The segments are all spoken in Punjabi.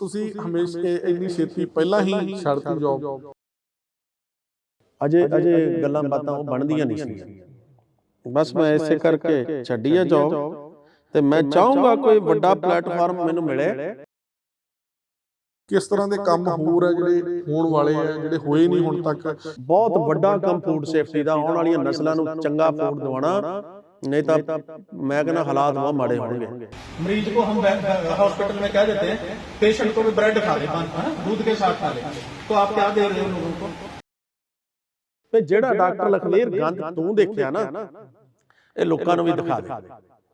ਤੁਸੀਂ ਹਮੇਸ਼ਾ ਇੰਨੀ ਛੇਤੀ ਪਹਿਲਾਂ ਹੀ ਛੱਡਤੀ ਜੌਬ ਅਜੇ ਅਜੇ ਗੱਲਾਂ ਬਾਤਾਂ ਉਹ ਬਣਦੀਆਂ ਨਹੀਂ ਸੀ। ਬਸ ਮੈਂ ਇਸੇ ਕਰਕੇ ਛੱਡੀ ਜੌਬ ਤੇ ਮੈਂ ਚਾਹੂੰਗਾ ਕੋਈ ਵੱਡਾ ਪਲੇਟਫਾਰਮ ਮੈਨੂੰ ਮਿਲੇ। ਕਿਸ ਤਰ੍ਹਾਂ ਦੇ ਕੰਮ ਹੋਰ ਹੈ ਜਿਹੜੇ ਹੋਣ ਵਾਲੇ ਆ ਜਿਹੜੇ ਹੋਏ ਨਹੀਂ ਹੁਣ ਤੱਕ? ਬਹੁਤ ਵੱਡਾ ਕੰਮ ਫੂਡ ਸੇਫਟੀ ਦਾ ਆਉਣ ਵਾਲੀਆਂ ਨਸਲਾਂ ਨੂੰ ਚੰਗਾ ਫੂਡ ਦਿਵਾਉਣਾ। ਨਹੀਂ ਤਾਂ ਮੈਂ ਕਹਿੰਦਾ ਹਾਲਾਤ ਬਹੁਤ ਮਾੜੇ ਹੋਣਗੇ मरीज को हम हॉस्पिटल में कह देते हैं पेशेंट को भी ब्रेड खा ले पान है ना दूध के साथ खा ले तो आप क्या दे रहे हो लोगों को ਤੇ ਜਿਹੜਾ ਡਾਕਟਰ ਲਖਵੀਰ ਗੰਦ ਤੂੰ ਦੇਖਿਆ ਨਾ ਇਹ ਲੋਕਾਂ ਨੂੰ ਵੀ ਦਿਖਾ ਦੇ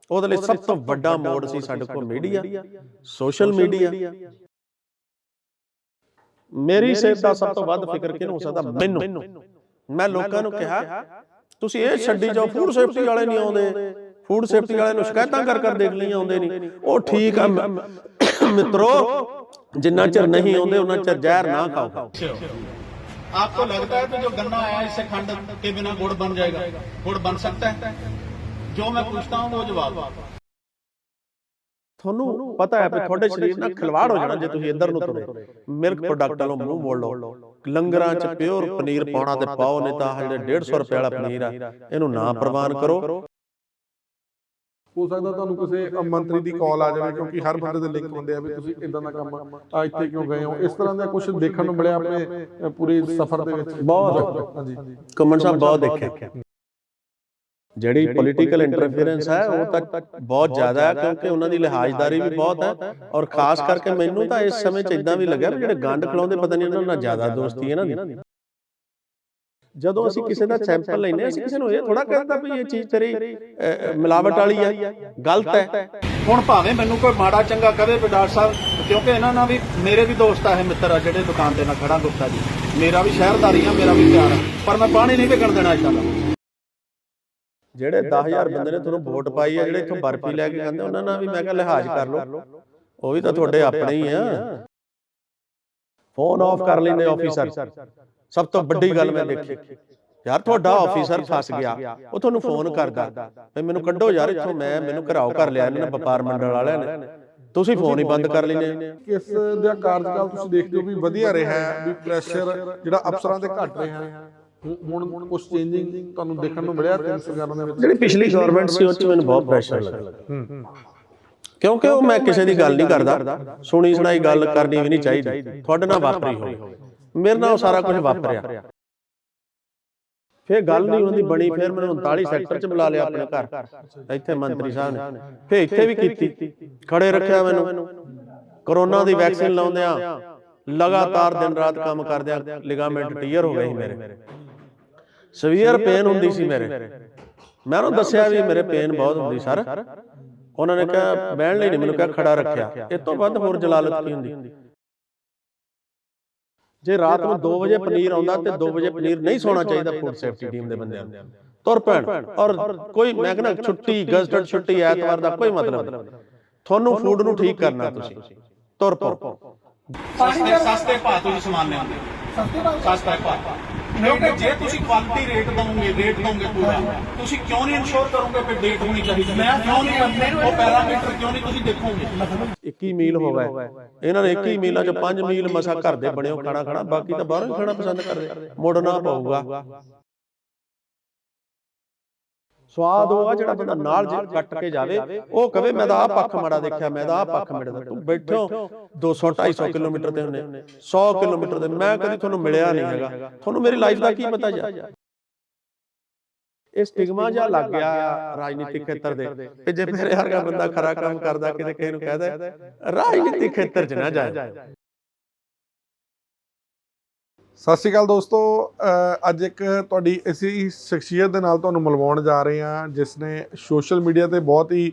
ਉਹਦੇ ਲਈ ਸਭ ਤੋਂ ਵੱਡਾ ਮੋੜ ਸੀ ਸਾਡੇ ਕੋਲ ਮੀਡੀਆ ਸੋਸ਼ਲ ਮੀਡੀਆ ਮੇਰੀ ਸਿਹਤ ਦਾ ਸਭ ਤੋਂ ਵੱਧ ਫਿਕਰ ਕਿਹਨੂੰ ਹੋ ਸਕਦਾ ਮੈਨੂੰ ਮੈਂ ਲੋਕਾਂ ਨੂੰ ਕਿਹਾ ਤੁਸੀਂ ਇਹ ਛੱਡੀ ਜਾਓ ਫੂਡ ਸੇਫਟੀ ਵਾਲੇ ਨਹੀਂ ਆਉਂਦੇ ਫੂਡ ਸੇਫਟੀ ਵਾਲਿਆਂ ਨੂੰ ਸ਼ਿਕਾਇਤਾਂ ਕਰ ਕਰ ਦੇਖ ਲਈਆਂ ਆਉਂਦੇ ਨਹੀਂ ਉਹ ਠੀਕ ਆ ਮ- ਮਿੱਤਰੋ ਜਿੰਨਾ ਚਿਰ ਨਹੀਂ ਆਉਂਦੇ ਉਹਨਾਂ ਚਿਰ ਜ਼ਹਿਰ ਨਾ ਖਾਓ आपको लगता है कि जो गन्ना आया इससे खंड के बिना गुड़ बन जाएगा गुड़ बन सकता है जो मैं पूछता हूँ वो जवाब ਤੁਹਾਨੂੰ ਪਤਾ ਹੈ ਕਿ ਤੁਹਾਡੇ ਸਰੀਰ ਨਾਲ ਖਿਲਵਾੜ ਹੋ ਜਾਣਾ ਜੇ ਤੁਸੀਂ ਇੱਧਰ ਨੂੰ ਤੁਰੇ ਮਿਲਕ ਪ੍ਰੋਡਕਟ ਵਾਲੋਂ ਮੂੰਹ ਮੋੜ ਲਓ ਲੰਗਰਾਂ 'ਚ ਪਿਓਰ ਪਨੀਰ ਪਾਉਣਾ ਤੇ ਪਾਓ ਨਹੀਂ ਤਾਂ ਜਿਹੜੇ 150 ਰੁਪਏ ਵਾਲਾ ਪਨੀਰ ਆ। ਇਹਨੂੰ ਨਾ ਪ੍ਰਵਾਨ ਕਰੋ। ਹੋ ਸਕਦਾ ਤੁਹਾਨੂੰ ਕਿਸੇ ਮੰਤਰੀ ਦੀ ਕਾਲ ਆ ਜਾਵੇ ਕਿਉਂਕਿ ਹਰ ਬੰਦੇ ਦੇ ਲਿੰਕ ਹੁੰਦੇ ਆ ਵੀ ਤੁਸੀਂ ਇਦਾਂ ਦਾ ਕੰਮ ਆ ਇੱਥੇ ਕਿਉਂ ਗਏ ਹੋ। ਇਸ ਤਰ੍ਹਾਂ ਦਾ ਕੁਝ ਦੇਖਣ ਨੂੰ ਮਿਲਿਆ ਆਪਣੇ ਪੂਰੇ ਸਫ਼ਰ ਦੇ ਵਿੱਚ। ਬਹੁਤ। ਹਾਂਜੀ। ਕਮਨ ਸਾਹਿਬ ਬਹੁਤ ਦੇਖਿਆ। ਜਿਹੜੀ ਪੋਲੀਟੀਕਲ ਇੰਟਰਫੇਰੈਂਸ ਹੈ ਉਹ ਤਾਂ ਬਹੁਤ ਜ਼ਿਆਦਾ ਹੈ ਕਿਉਂਕਿ ਉਹਨਾਂ ਦੀ ਲਿਹਾਜ਼ਦਾਰੀ ਵੀ ਬਹੁਤ ਹੈ ਔਰ ਖਾਸ ਕਰਕੇ ਮੈਨੂੰ ਤਾਂ ਇਸ ਸਮੇਂ 'ਚ ਇਦਾਂ ਵੀ ਲੱਗਿਆ ਜਿਹੜੇ ਗੰਡ ਖਿਲਾਉਂਦੇ ਪਤਾ ਨਹੀਂ ਉਹਨਾਂ ਨਾਲ ਜ਼ਿਆਦਾ ਦੋਸਤੀ ਹੈ ਨਾ ਦੀ ਜਦੋਂ ਅਸੀਂ ਕਿਸੇ ਦਾ ਸੈਂਪਲ ਲੈਨੇ ਅਸੀਂ ਕਿਸੇ ਨੂੰ ਇਹ ਥੋੜਾ ਕਹਿੰਦਾ ਵੀ ਇਹ ਚੀਜ਼ ਤੇਰੀ ਮਿਲਾਵਟ ਵਾਲੀ ਆ ਗਲਤ ਹੈ। ਹੁਣ ਭਾਵੇਂ ਮੈਨੂੰ ਕੋਈ ਮਾੜਾ ਚੰਗਾ ਕਵੇ ਵੀ ਡਾਕਟਰ ਸਾਹਿਬ ਕਿਉਂਕਿ ਇਹਨਾਂ ਨਾਲ ਵੀ ਮੇਰੇ ਵੀ ਦੋਸਤ ਆ ਇਹ ਮਿੱਤਰ ਆ ਜਿਹੜੇ ਦੁਕਾਨ ਤੇ ਨਾ ਖੜਾ ਗੁਪਤਾ ਜੀ। ਮੇਰਾ ਵੀ ਸ਼ਹਿਰਦਾਰੀ ਆ ਮੇਰਾ ਵੀ ਪਿਆਰ ਆ ਪਰ ਮੈਂ ਪਾਣੀ ਨਹੀਂ ਵਿਕਣ ਦੇਣਾ ਇਸ਼ਾਲਾ ਜਿਹੜੇ 10000 ਬੰਦੇ ਨੇ ਤੁਹਾਨੂੰ ਵੋਟ ਪਾਈ ਆ ਜਿਹੜੇ ਇੱਥੋਂ ਬਰਫੀ ਲੈ ਕੇ ਜਾਂਦੇ ਉਹਨਾਂ ਨਾਲ ਵੀ ਮੈਂ ਕਿਹਾ ਲਿਹਾਜ਼ ਕਰ ਲਓ। ਉਹ ਵੀ ਤਾਂ ਤੁਹਾਡੇ ਆਪਣੇ ਹੀ ਆ। ਫੋਨ ਆਫ ਕਰ ਲੈਂਦੇ ਆਫੀਸਰ ਸਭ ਤੋਂ ਵੱਡੀ ਗੱਲ ਮੈਂ ਦੇਖੀ। ਯਾਰ ਤੁਹਾਡਾ ਆਫੀਸਰ ਫਸ ਗਿਆ। ਉਹ ਤੁਹਾਨੂੰ ਫੋਨ ਕਰਦਾ। ਵੀ ਮੈਨੂੰ ਕੱਢੋ ਯਾਰ ਇੱਥੋਂ ਮੈਂ ਮੈਨੂੰ ਘਰਾਓ ਕਰ ਲਿਆ ਇਹਨਾਂ ਨੇ ਵਪਾਰ ਮੰਡਲ ਵਾਲਿਆਂ ਨੇ। ਤੁਸੀਂ ਫੋਨ ਹੀ ਬੰਦ ਕਰ ਲੈਂਦੇ ਕਿਸ ਦਾ ਕਾਰਜਕਾਲ ਤੁਸੀਂ ਦੇਖਦੇ ਹੋ ਵੀ ਵਧੀਆ ਰਿਹਾ ਹੈ ਵੀ ਪ੍ਰੈਸ਼ਰ ਜਿਹੜਾ ਅਫਸਰਾਂ ਤੇ ਘਟ ਰਿਹਾ ਹੈ? ਹੁਣ- ਹੁਣ ਕੁਝ ਚੇਂਜਿੰਗ ਤੁਹਾਨੂੰ ਦੇਖਣ ਨੂੰ ਮਿਲਿਆ ਤਿੰਨ ਸਰਕਾਰਾਂ ਦੇ ਵਿੱਚ? ਜਿਹੜੀ ਪਿਛਲੀ ਗਵਰਨਮੈਂਟ ਸੀ ਉਹ 'ਚ ਮੈਨੂੰ ਬਹੁਤ ਪ੍ਰੈਸ਼ਰ ਲੱਗਾ। ਕਿਉਂਕਿ ਉਹ ਮੈਂ ਕਿਸੇ ਦੀ ਗੱਲ ਨਹੀਂ ਕਰਦਾ। ਸੁਣੀ ਸੁਣਾਈ ਗੱਲ ਕਰਨੀ ਵੀ ਨਹੀਂ ਚਾਹੀਦੀ। ਤੁਹਾਡੇ ਨਾਲ ਵਾਪਰੀ ਹੋਵੇ। ਮੇਰੇ ਨਾਲ ਉਹ ਸਾਰਾ ਕੁਝ ਵਾਪਰਿਆ। ਫੇਰ ਗੱਲ ਨਹੀਂ ਹੁੰਦੀ ਬਣੀ ਫੇਰ ਮੈਨੂੰ 39 ਸੈਕਟਰ 'ਚ ਬੁਲਾ ਲਿਆ ਆਪਣੇ ਘਰ। ਇੱਥੇ ਮੰਤਰੀ ਸਾਹਿਬ ਨੇ। ਫੇਰ ਇੱਥੇ ਵੀ ਕੀਤੀ। ਖੜੇ ਰੱਖਿਆ ਮੈਨੂੰ। ਕਰੋਨਾ ਦੀ ਵੈਕਸੀਨ ਲਾਉਂਦਿਆਂ ਲਗਾਤਾਰ ਦਿਨ ਰਾਤ ਕੰਮ ਕਰਦਿਆਂ ਲਿਗਾਮੈਂਟ ਟੀਅਰ ਹੋ ਗਏ ਸੀ ਮੇਰੇ। ਸਵੀਅਰ ਪੇਨ ਹੁੰਦੀ ਸੀ ਮੇਰੇ। ਮੈਂ ਉਹਨੂੰ ਦੱਸਿਆ ਵੀ ਮੇਰੇ ਪੇਨ ਬਹੁਤ ਹੁੰਦੀ ਸਰ। ਉਹਨਾਂ ਨੇ ਕਿਹਾ ਬਹਿਣ ਲਈ ਨਹੀਂ ਮੈਨੂੰ ਕਿਹਾ ਖੜਾ ਰੱਖਿਆ। ਇਸ ਤੋਂ ਵੱਧ ਹੋਰ ਜਲਾਲਤ ਕੀ ਹੁੰਦੀ। ਜੇ ਰਾਤ ਨੂੰ 2 ਵਜੇ ਪਨੀਰ ਆਉਂਦਾ ਤੇ 2 ਵਜੇ ਪਨੀਰ ਨਹੀਂ ਸੌਣਾ ਚਾਹੀਦਾ ਫੂਡ ਸੇਫਟੀ ਟੀਮ ਦੇ ਬੰਦਿਆਂ ਨੂੰ। ਤੁਰ ਪੈਣ। ਔਰ ਕੋਈ ਮੈਂ ਕਹਿੰਦਾ ਛੁੱਟੀ ਗਜ਼ਟਡ ਛੁੱਟੀ ਐਤਵਾਰ ਦਾ ਕੋਈ ਮਤਲਬ ਨਹੀਂ। ਤੁਹਾਨੂੰ ਫੂਡ ਨੂੰ ਠੀਕ ਕਰਨਾ ਤੁਸੀਂ। ਤੁਰ ਪਓ। ਸਸਤੇ ਸਸਤੇ ਭਾਅ ਤੁਸੀਂ ਸਮਾਨ ਲਿਆਉਂਦੇ ਸਸਤੇ ਭਾਅ? ਸਸਤਾ ਭਾਅ। ਕਿਉਂਕਿ ਜੇ ਤੁਸੀਂ ਕੁਆਲਿਟੀ ਰੇਟ ਦਵੋਗੇ ਰੇਟ ਦੋਗੇ ਪੂਰਾ, ਤੁਸੀਂ ਕਿਉਂ ਨਹੀਂ ਇਨਸ਼ੋਰ ਕਰੋਗੇ ਕਿ ਡੇਟ ਹੋਣੀ ਚਾਹੀਦੀ? ਮੈਂ ਕਿਉਂ ਨਹੀਂ ਉਹ ਪੈਰਾਮੀਟਰ ਕਿਉਂ ਨਹੀਂ ਤੁਸੀਂ ਦੇਖੋਗੇ? 21 ਮੀਲ ਹੋ ਗਏ ਇਹਨਾਂ ਨੇ 21 ਮੀਲਾਂ ਚ 5 ਮੀਲ ਮਸਾ ਘਰ ਦੇ ਬਣਿਓ, ਖਾਣਾ ਖਾਣਾ, ਬਾਕੀ ਤਾਂ ਬਾਹਰੋਂ ਹੀ ਖਾਣਾ ਪਸੰਦ ਕਰਦੇ। ਮੁੜਨਾ ਪਊਗਾ। ਸਵਾਦ ਉਹ ਆ ਜਿਹੜਾ ਬੰਦਾ ਨਾਲ ਜੇ ਕੱਟ ਕੇ ਜਾਵੇ ਉਹ ਕਵੇ ਮੈਂ ਤਾਂ ਆ ਪੱਖ ਮਾੜਾ ਦੇਖਿਆ ਮੈਂ ਤਾਂ ਆ ਪੱਖ ਮਿਲਦਾ ਤੂੰ ਬੈਠੋ 200 250 ਕਿਲੋਮੀਟਰ ਤੇ ਹੁੰਨੇ 100 ਕਿਲੋਮੀਟਰ ਤੇ ਮੈਂ ਕਦੀ ਤੁਹਾਨੂੰ ਮਿਲਿਆ ਨਹੀਂ ਹੈਗਾ। ਤੁਹਾਨੂੰ ਮੇਰੀ ਲਾਈਫ ਦਾ ਕੀ ਪਤਾ ਜਾ? ਇਹ ਸਟਿਗਮਾ ਜਿਹਾ ਲੱਗ ਗਿਆ ਰਾਜਨੀਤਿਕ ਖੇਤਰ ਦੇ। ਕਿ ਜੇ ਮੇਰੇ ਵਰਗਾ ਬੰਦਾ ਖਰਾ ਕੰਮ ਕਰਦਾ ਕਿਤੇ ਕਿਸੇ ਨੂੰ ਕਹਦਾ ਰਾਜਨੀਤਿਕ ਖੇਤਰ 'ਚ ਨਾ ਜਾਏ ਸਤਿ ਸ਼੍ਰੀ ਅਕਾਲ ਦੋਸਤੋ ਅੱਜ ਇੱਕ ਤੁਹਾਡੀ ਅਸੀਂ ਸ਼ਖਸੀਅਤ ਦੇ ਨਾਲ ਤੁਹਾਨੂੰ ਮਿਲਵਾਉਣ ਜਾ ਰਹੇ ਹਾਂ, ਜਿਸ ਨੇ ਸੋਸ਼ਲ ਮੀਡੀਆ ਤੇ ਬਹੁਤ ਹੀ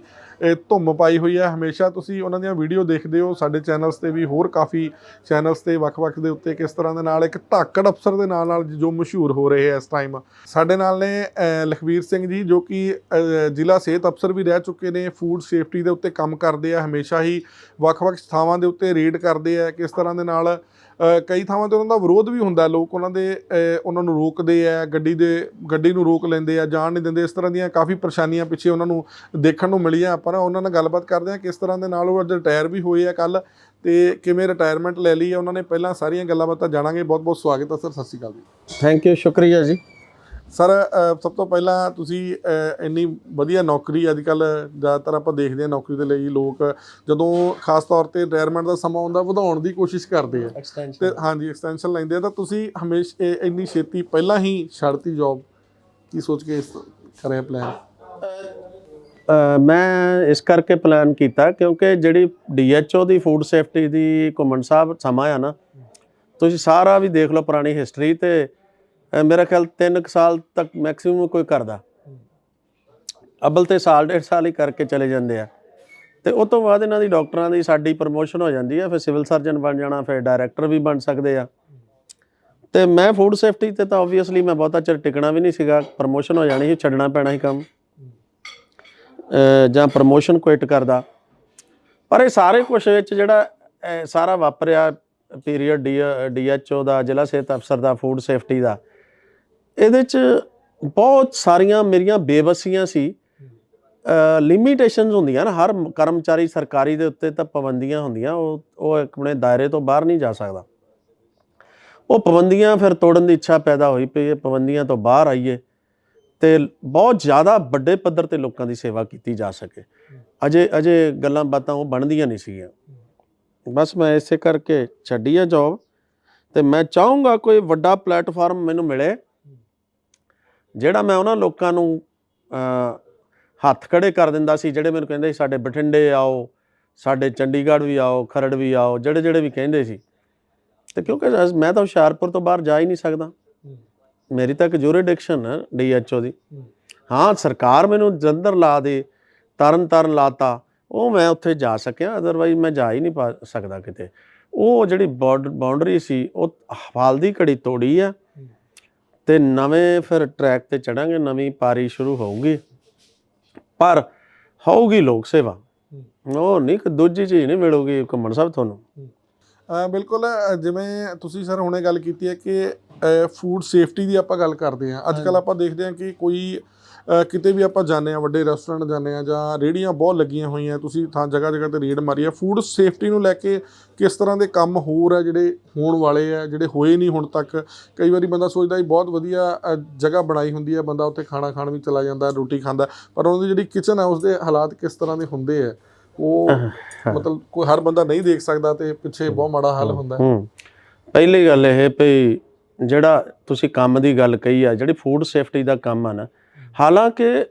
ਧੁੰਮ ਪਾਈ ਹੋਈ ਹੈ। ਹਮੇਸ਼ਾ ਤੁਸੀਂ ਉਹਨਾਂ ਦੀਆਂ ਵੀਡੀਓ ਦੇਖਦੇ ਹੋ। ਸਾਡੇ ਚੈਨਲਸ ਤੇ ਵੀ ਹੋਰ ਕਾਫੀ ਚੈਨਲਸ ਤੇ ਵੱਖ-ਵੱਖ ਦੇ ਉੱਤੇ ਕਿਸ ਤਰ੍ਹਾਂ ਦੇ ਨਾਲ ਇੱਕ ਧਾਕੜ ਅਫਸਰ ਦੇ ਨਾਲ ਨਾਲ ਜੋ ਮਸ਼ਹੂਰ ਹੋ ਰਹੇ ਹੈ ਇਸ ਟਾਈਮ ਸਾਡੇ ਨਾਲ ਨੇ ਲਖਵੀਰ ਸਿੰਘ ਜੀ ਜੋ ਕਿ ਜ਼ਿਲ੍ਹਾ ਸਿਹਤ ਅਫਸਰ ਵੀ ਰਹਿ ਚੁੱਕੇ ਨੇ। ਫੂਡ ਸੇਫਟੀ ਦੇ ਉੱਤੇ ਕੰਮ ਕਰਦੇ ਆ। ਹਮੇਸ਼ਾ ਹੀ ਵੱਖ-ਵੱਖ ਥਾਵਾਂ ਦੇ ਉੱਤੇ ਰੇਡ ਕਰਦੇ ਆ। ਕਿਸ ਤਰ੍ਹਾਂ ਦੇ ਨਾਲ ਕਈ ਥਾਵਾਂ ਤੇ ਉਹਨਾਂ ਦਾ ਵਿਰੋਧ ਵੀ ਹੁੰਦਾ। ਲੋਕ ਉਹਨਾਂ ਦੇ ਉਹਨਾਂ ਨੂੰ ਰੋਕਦੇ ਆ, ਗੱਡੀ ਦੇ, ਗੱਡੀ ਨੂੰ ਰੋਕ ਲੈਂਦੇ ਆ, ਜਾਣ ਨਹੀਂ ਦਿੰਦੇ। ਇਸ ਤਰ੍ਹਾਂ ਦੀਆਂ ਕਾਫੀ ਪਰੇਸ਼ਾਨੀਆਂ ਪਿੱਛੇ ਉਹਨਾਂ ਨੂੰ ਦੇਖਣ ਨੂੰ ਮਿਲੀਆਂ। ਆਪਾਂ ਨਾ ਉਹਨਾਂ ਨਾਲ ਗੱਲਬਾਤ ਕਰਦੇ ਆ ਕਿਸ ਤਰ੍ਹਾਂ ਦੇ ਨਾਲ ਉਹ ਅੱਜ ਰਿਟਾਇਰ ਵੀ ਹੋਏ ਆ ਕੱਲ ਤੇ ਕਿਵੇਂ ਰਿਟਾਇਰਮੈਂਟ ਲੈ ਲਈ ਹੈ ਉਹਨਾਂ ਨੇ ਪਹਿਲਾਂ ਸਾਰੀਆਂ ਗੱਲਾਂ ਬਾਤਾਂ ਜਾਣਾਂਗੇ। ਬਹੁਤ ਬਹੁਤ ਸਵਾਗਤ ਹੈ ਸਰ ਸਤਿ ਸ਼੍ਰੀ ਅਕਾਲ ਜੀ। ਥੈਂਕ ਯੂ ਸ਼ੁਕਰੀਆ ਜੀ। ਸਰ ਸਭ ਤੋਂ ਪਹਿਲਾਂ ਤੁਸੀਂ ਇੰਨੀ ਵਧੀਆ ਨੌਕਰੀ ਅੱਜ ਕੱਲ ਜ਼ਿਆਦਾਤਰ ਆਪਾਂ ਦੇਖਦੇ ਹਾਂ ਨੌਕਰੀ ਦੇ ਲਈ ਲੋਕ ਜਦੋਂ ਖਾਸ ਤੌਰ ਤੇ ਰਿਟਾਇਰਮੈਂਟ ਦਾ ਸਮਾਂ ਆਉਂਦਾ ਵਧਾਉਣ ਦੀ ਕੋਸ਼ਿਸ਼ ਕਰਦੇ ਆ। ਤੇ ਹਾਂਜੀ ਐਕਸਟੈਂਸ਼ਨ ਲੈਂਦੇ ਆ ਤਾਂ ਤੁਸੀਂ ਹਮੇਸ਼ਾ ਇੰਨੀ ਛੇਤੀ ਪਹਿਲਾਂ ਹੀ ਛੱਡਤੀ ਜੌਬ ਕੀ ਸੋਚ ਕੇ ਇਸ ਕਰਿਆ ਪਲਾਨ ਮੈਂ ਇਸ ਕਰਕੇ ਪਲਾਨ ਕੀਤਾ ਕਿਉਂਕਿ ਜਿਹੜੀ ਡੀਐਚਓ ਦੀ ਫੂਡ ਸੇਫਟੀ ਦੀ ਘੁੰਮਣ ਸਾਹਿਬ ਸਮਾਂ ਆ ਨਾ, ਤੁਸੀਂ ਸਾਰਾ ਵੀ ਦੇਖ ਲਓ ਪੁਰਾਣੀ ਹਿਸਟਰੀ ਤੇ ਮੇਰਾ ਖਿਆਲ 3 ਸਾਲ ਤੱਕ ਮੈਕਸਿਮਮ ਕੋਈ ਕਰਦਾ। ਅਬਲ ਤੇ ਸਾਲ, ਡੇਢ ਸਾਲ ਹੀ ਕਰਕੇ ਚਲੇ ਜਾਂਦੇ ਆ। ਤੇ ਉਸ ਤੋਂ ਬਾਅਦ ਇਹਨਾਂ ਦੀ ਡਾਕਟਰਾਂ ਦੀ ਸਾਡੀ ਪ੍ਰਮੋਸ਼ਨ ਹੋ ਜਾਂਦੀ ਹੈ ਫਿਰ ਸਿਵਲ ਸਰਜਨ ਬਣ ਜਾਣਾ, ਫਿਰ ਡਾਇਰੈਕਟਰ ਵੀ ਬਣ ਸਕਦੇ ਆ। ਤੇ ਮੈਂ ਫੂਡ ਸੇਫਟੀ ਤੇ ਤਾਂ ਆਬਵੀਅਸਲੀ ਮੈਂ ਬਹੁਤਾ ਚਿਰ ਟਿਕਣਾ ਵੀ ਨਹੀਂ ਸੀਗਾ ਪ੍ਰਮੋਸ਼ਨ ਹੋ ਜਾਣੀ ਸੀ, ਛੱਡਣਾ ਪੈਣਾ ਸੀ ਕੰਮ। ਜਾਂ ਪ੍ਰਮੋਸ਼ਨ ਕੁਇਟ ਕਰਦਾ। ਪਰ ਇਹ ਸਾਰੇ ਕੁਝ ਵਿੱਚ ਜਿਹੜਾ ਸਾਰਾ ਵਾਪਰਿਆ ਪੀਰੀਅਡ ਡੀਐਚਓ ਦਾ, ਜ਼ਿਲ੍ਹਾ ਸਿਹਤ ਅਫਸਰ ਦਾ ਫੂਡ ਸੇਫਟੀ ਦਾ, ਇਹਦੇ ਚ ਬਹੁਤ ਸਾਰੀਆਂ ਮੇਰੀਆਂ ਬੇਵਸੀਆਂ ਸੀ। ਲਿਮਿਟੇਸ਼ਨਸ ਹੁੰਦੀਆਂ ਨਾ, ਹਰ ਕਰਮਚਾਰੀ ਸਰਕਾਰੀ ਦੇ ਉੱਤੇ ਤਾਂ ਪਾਬੰਦੀਆਂ ਹੁੰਦੀਆਂ, ਉਹ ਉਹ ਆਪਣੇ ਦਾਇਰੇ ਤੋਂ ਬਾਹਰ ਨਹੀਂ ਜਾ ਸਕਦਾ। ਉਹ ਪਾਬੰਦੀਆਂ ਫਿਰ ਤੋੜਨ ਦੀ ਇੱਛਾ ਪੈਦਾ ਹੋਈ ਪਈ ਇਹ ਪਾਬੰਦੀਆਂ ਤੋਂ ਬਾਹਰ ਆਈਏ। ਤੇ ਬਹੁਤ ਜ਼ਿਆਦਾ ਵੱਡੇ ਪੱਧਰ ਤੇ ਲੋਕਾਂ ਦੀ ਸੇਵਾ ਕੀਤੀ ਜਾ ਸਕੇ। ਅਜੇ ਅਜੇ ਗੱਲਾਂ ਬਾਤਾਂ ਉਹ ਬਣਦੀਆਂ ਨਹੀਂ ਸੀਗੀਆਂ। ਬਸ ਮੈਂ ਇਸੇ ਕਰਕੇ ਛੱਡੀ ਆ ਜੌਬ ਤੇ ਮੈਂ ਚਾਹੂੰਗਾ ਕੋਈ ਵੱਡਾ ਪਲੇਟਫਾਰਮ ਮੈਨੂੰ ਮਿਲੇ, ਜਿਹੜਾ ਮੈਂ ਉਹਨਾਂ ਲੋਕਾਂ ਨੂੰ ਹੱਥ ਖੜੇ ਕਰ ਦਿੰਦਾ ਸੀ, ਜਿਹੜੇ ਮੈਨੂੰ ਕਹਿੰਦੇ ਸੀ, ਸਾਡੇ ਬਠਿੰਡੇ ਆਓ, ਸਾਡੇ ਚੰਡੀਗੜ੍ਹ ਵੀ ਆਓ, ਖਰੜ ਵੀ ਆਓ, ਜਿਹੜੇ ਜਿਹੜੇ ਵੀ ਕਹਿੰਦੇ ਸੀ। ਤੇ ਕਿਉਂਕਿ ਮੈਂ ਤਾਂ ਹੁਸ਼ਿਆਰਪੁਰ ਤੋਂ ਬਾਹਰ ਜਾ ਹੀ ਨਹੀਂ ਸਕਦਾ। ਮੇਰੀ ਤਾਂ ਇੱਕ ਜੂਰੀਡਿਕਸ਼ਨ ਹੈ ਡੀਐਚਓ ਦੀ। ਹਾਂ। ਸਰਕਾਰ ਮੈਨੂੰ ਜਲੰਧਰ ਲਾ ਦੇ ਤਰਨ ਤਾਰਨ ਲਾਤਾ ਉਹ ਮੈਂ ਉੱਥੇ ਜਾ ਸਕਿਆ ਅਦਰਵਾਈਜ਼ ਮੈਂ ਜਾ ਹੀ ਨਹੀਂ ਪਾ ਸਕਦਾ ਕਿਤੇ। ਉਹ ਜਿਹੜੀ ਬਾਉਂਡਰੀ ਸੀ ਉਹ ਹਾਲ ਦੀ ਘੜੀ ਤੋੜੀ ਆ। ਤੇ ਨਵੇਂ ਫਿਰ ਟਰੈਕ ਤੇ ਚੜਾਂਗੇ ਨਵੀਂ ਪਾਰੀ ਸ਼ੁਰੂ ਹੋਊਗੀ। ਪਰ ਹੋਊਗੀ ਲੋਕ ਸੇਵਾ। ਉਹ ਨਹੀਂ ਕਿ ਦੂਜੀ ਚੀਜ਼ ਨਹੀਂ ਮਿਲੂਗੀ ਘੁੰਮਣ ਸਾਹਿਬ ਤੁਹਾਨੂੰ। ਬਿਲਕੁਲ ਜਿਵੇਂ ਤੁਸੀਂ ਸਰ ਹੁਣੇ ਗੱਲ ਕੀਤੀ ਹੈ ਕਿ ਫੂਡ ਸੇਫਟੀ ਦੀ ਆਪਾਂ ਗੱਲ ਕਰਦੇ ਹਾਂ। ਅੱਜ ਕੱਲ ਆਪਾਂ ਦੇਖਦੇ ਹਾਂ ਕਿ ਕੋਈ ਕਿਤੇ ਵੀ ਆਪਾਂ ਜਾਂਦੇ ਆ ਵੱਡੇ ਰੈਸਟੋਰੈਂਟ ਜਾਂਦੇ ਆ ਜਾਂ ਰੇੜੀਆਂ ਬਹੁਤ ਲੱਗੀਆਂ ਹੋਈਆਂ ਤੁਸੀਂ ਥਾਂ ਜਗ੍ਹਾ ਜਗ੍ਹਾ ਤੇ ਰੇਡ ਮਾਰੀ ਆ ਫੂਡ ਸੇਫਟੀ ਨੂੰ ਲੈ ਕੇ ਕਿਸ ਤਰ੍ਹਾਂ ਦੇ ਕੰਮ ਹੋਰ ਆ ਜਿਹੜੇ ਹੋਣ ਵਾਲੇ ਆ ਜਿਹੜੇ ਹੋਏ ਨਹੀਂ ਹੁਣ ਤੱਕ? ਕਈ ਵਾਰੀ ਬੰਦਾ ਸੋਚਦਾ ਵੀ ਬਹੁਤ ਵਧੀਆ ਜਗ੍ਹਾ ਬਣਾਈ ਹੁੰਦੀ ਹੈ ਬੰਦਾ ਉੱਥੇ ਖਾਣਾ ਖਾਣ ਵੀ ਚਲਾ ਜਾਂਦਾ ਰੋਟੀ ਖਾਂਦਾ ਪਰ ਉਹਨਾਂ ਦੀ ਜਿਹੜੀ ਕਿਚਨ ਹੈ ਉਸਦੇ ਹਾਲਾਤ ਕਿਸ ਤਰ੍ਹਾਂ ਦੇ ਹੁੰਦੇ ਆ? ਉਹ ਮਤਲਬ ਕੋਈ ਹਰ ਬੰਦਾ ਨਹੀਂ ਦੇਖ ਸਕਦਾ ਤੇ ਪਿੱਛੇ ਬਹੁਤ ਮਾੜਾ ਹਾਲ ਹੁੰਦਾ। ਪਹਿਲੀ ਗੱਲ ਇਹ ਭਈ ਜਿਹੜਾ ਤੁਸੀਂ ਕੰਮ ਦੀ ਗੱਲ ਕਹੀ ਆ, ਜਿਹੜੀ ਫੂਡ ਸੇਫਟੀ ਦਾ ਕੰਮ ਆ ਨਾ, ਹਾਲਾਂਕਿ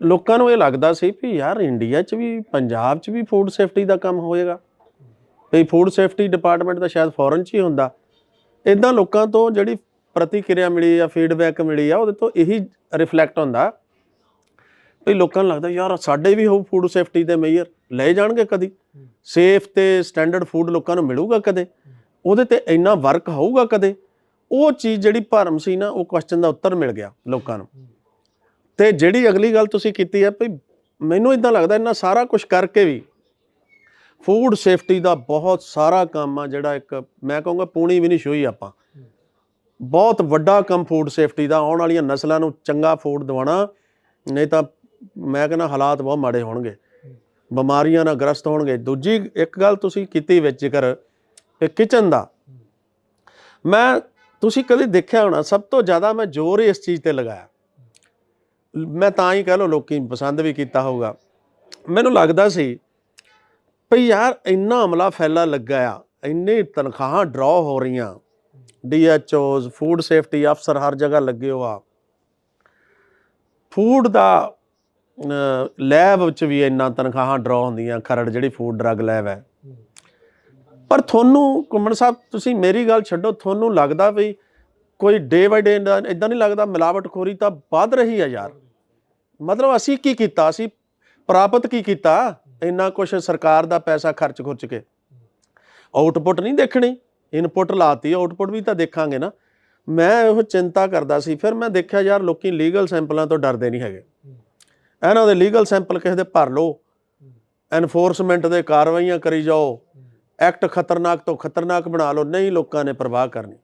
ਲੋਕਾਂ ਨੂੰ ਇਹ ਲੱਗਦਾ ਸੀ ਵੀ ਯਾਰ ਇੰਡੀਆ 'ਚ ਵੀ, ਪੰਜਾਬ 'ਚ ਵੀ ਫੂਡ ਸੇਫਟੀ ਦਾ ਕੰਮ ਹੋਏਗਾ। ਵੀ ਫੂਡ ਸੇਫਟੀ ਡਿਪਾਰਟਮੈਂਟ ਤਾਂ ਸ਼ਾਇਦ ਫੋਰਨ 'ਚ ਹੀ ਹੁੰਦਾ। ਇਦਾਂ ਲੋਕਾਂ ਤੋਂ ਜਿਹੜੀ ਪ੍ਰਤੀਕਿਰਿਆ ਮਿਲੀ ਜਾਂ ਫੀਡਬੈਕ ਮਿਲੀ ਆ, ਉਹਦੇ ਤੋਂ ਇਹੀ ਰਿਫਲੈਕਟ ਹੁੰਦਾ। ਵੀ ਲੋਕਾਂ ਨੂੰ ਲੱਗਦਾ ਯਾਰ ਸਾਡੇ ਵੀ ਹੋਊ ਫੂਡ ਸੇਫਟੀ ਦੇ ਮੇਜਰ ਲੈ ਜਾਣਗੇ ਕਦੀ। ਸੇਫ ਤੇ ਸਟੈਂਡਰਡ ਫੂਡ ਲੋਕਾਂ ਨੂੰ ਮਿਲੂਗਾ ਕਦੇ। ਉਹਦੇ ਤੇ ਇੰਨਾ ਵਰਕ ਹੋਊਗਾ ਕਦੇ। ਉਹ ਚੀਜ਼ ਜਿਹੜੀ ਭਰਮ ਸੀ ਨਾ, ਉਹ ਕੁਐਸਚਨ ਦਾ ਉੱਤਰ ਮਿਲ ਗਿਆ ਲੋਕਾਂ ਨੂੰ। ਤੇ ਜਿਹੜੀ ਅਗਲੀ ਗੱਲ ਤੁਸੀਂ ਕੀਤੀ ਹੈ, ਭਈ ਮੈਨੂੰ ਇਦਾਂ ਲੱਗਦਾ ਇਹਨਾਂ ਸਾਰਾ ਕੁਝ ਕਰਕੇ ਵੀ ਫੂਡ ਸੇਫਟੀ ਦਾ ਬਹੁਤ ਸਾਰਾ ਕੰਮ ਆ, ਜਿਹੜਾ ਇੱਕ ਮੈਂ ਕਹੂੰਗਾ ਪੂਣੀ ਵੀ ਨਹੀਂ ਛੋਈ ਆਪਾਂ। ਬਹੁਤ ਵੱਡਾ ਕੰਮ ਫੂਡ ਸੇਫਟੀ ਦਾ, ਆਉਣ ਵਾਲੀਆਂ ਨਸਲਾਂ ਨੂੰ ਚੰਗਾ ਫੂਡ ਦਿਵਾਉਣਾ, ਨਹੀਂ ਤਾਂ ਮੈਂ ਕਹਿੰਦਾ ਹਾਲਾਤ ਬਹੁਤ ਮਾੜੇ ਹੋਣਗੇ। ਬਿਮਾਰੀਆਂ ਨਾਲ ਗ੍ਰਸਤ ਹੋਣਗੇ। ਦੂਜੀ ਇੱਕ ਗੱਲ ਤੁਸੀਂ ਕੀਤੀ ਵਿੱਚ ਜ਼ਿਕਰ ਕਿ ਕਿਚਨ ਦਾ। ਮੈਂ ਤੁਸੀਂ ਕਦੇ ਦੇਖਿਆ ਹੋਣਾ, ਸਭ ਤੋਂ ਜ਼ਿਆਦਾ ਮੈਂ ਜ਼ੋਰ ਇਸ ਚੀਜ਼ ਤੇ ਲਗਾਇਆ। ਮੈਂ ਤਾਂ ਹੀ ਕਹ ਲਓ ਲੋਕੀ ਪਸੰਦ ਵੀ ਕੀਤਾ ਹੋਊਗਾ। ਮੈਨੂੰ ਲੱਗਦਾ ਸੀ ਭਈ ਯਾਰ ਇੰਨਾ ਅਮਲਾ ਫੈਲਾ ਲੱਗਾ ਆ, ਇੰਨੀ ਤਨਖਾਹਾਂ ਡਰਾ ਹੋ ਰਹੀਆਂ। ਡੀਐਚਓਜ਼ ਫੂਡ ਸੇਫਟੀ ਅਫਸਰ ਹਰ ਜਗ੍ਹਾ ਲੱਗੇ ਹੋ ਆ। ਫੂਡ ਦਾ ਲੈਬ ਵਿੱਚ ਵੀ ਇੰਨਾ ਤਨਖਾਹਾਂ ਡਰਾ ਹੁੰਦੀਆਂ, ਖਰੜ ਜਿਹੜੀ ਫੂਡ ਡਰੱਗ ਲੈਬ ਹੈ। ਪਰ ਤੁਹਾਨੂੰ ਕੁੰਮਣ ਸਾਹਿਬ ਤੁਸੀਂ ਮੇਰੀ ਗੱਲ ਛੱਡੋ ਤੁਹਾਨੂੰ ਲੱਗਦਾ ਵੀ ਕੋਈ ਡੇ ਬਾਈ ਡੇ ਇਦਾਂ ਨਹੀਂ ਲੱਗਦਾ ਮਿਲਾਵਟਖੋਰੀ ਤਾਂ ਵੱਧ ਰਹੀ ਹੈ ਯਾਰ। ਮਤਲਬ ਅਸੀਂ ਕੀ ਕੀਤਾ? ਅਸੀਂ ਪ੍ਰਾਪਤ ਕੀ ਕੀਤਾ? ਇੰਨਾ ਕੁਝ ਸਰਕਾਰ ਦਾ ਪੈਸਾ ਖਰਚ ਖੁਰਚ ਕੇ। ਆਊਟਪੁੱਟ ਨਹੀਂ ਦੇਖਣੀ। ਇਨਪੁੱਟ ਲਾਤੀ ਆਊਟਪੁੱਟ ਵੀ ਤਾਂ ਦੇਖਾਂਗੇ ਨਾ। ਮੈਂ ਉਹ ਚਿੰਤਾ ਕਰਦਾ ਸੀ। ਫਿਰ ਮੈਂ ਦੇਖਿਆ ਯਾਰ ਲੋਕੀ ਲੀਗਲ ਸੈਂਪਲਾਂ ਤੋਂ ਡਰਦੇ ਨਹੀਂ ਹੈਗੇ। ਇਹਨਾਂ ਦੇ ਲੀਗਲ ਸੈਂਪਲ ਕਿਸੇ ਦੇ ਭਰ ਲਓ। ਐਨਫੋਰਸਮੈਂਟ ਦੇ ਕਾਰਵਾਈਆਂ ਕਰੀ ਜਾਓ। ਐਕਟ ਖਤਰਨਾਕ ਤੋਂ ਖਤਰਨਾਕ ਬਣਾ ਲਓ, ਨਹੀਂ ਲੋਕਾਂ ਨੇ ਪਰਵਾਹ ਕਰਨੀ।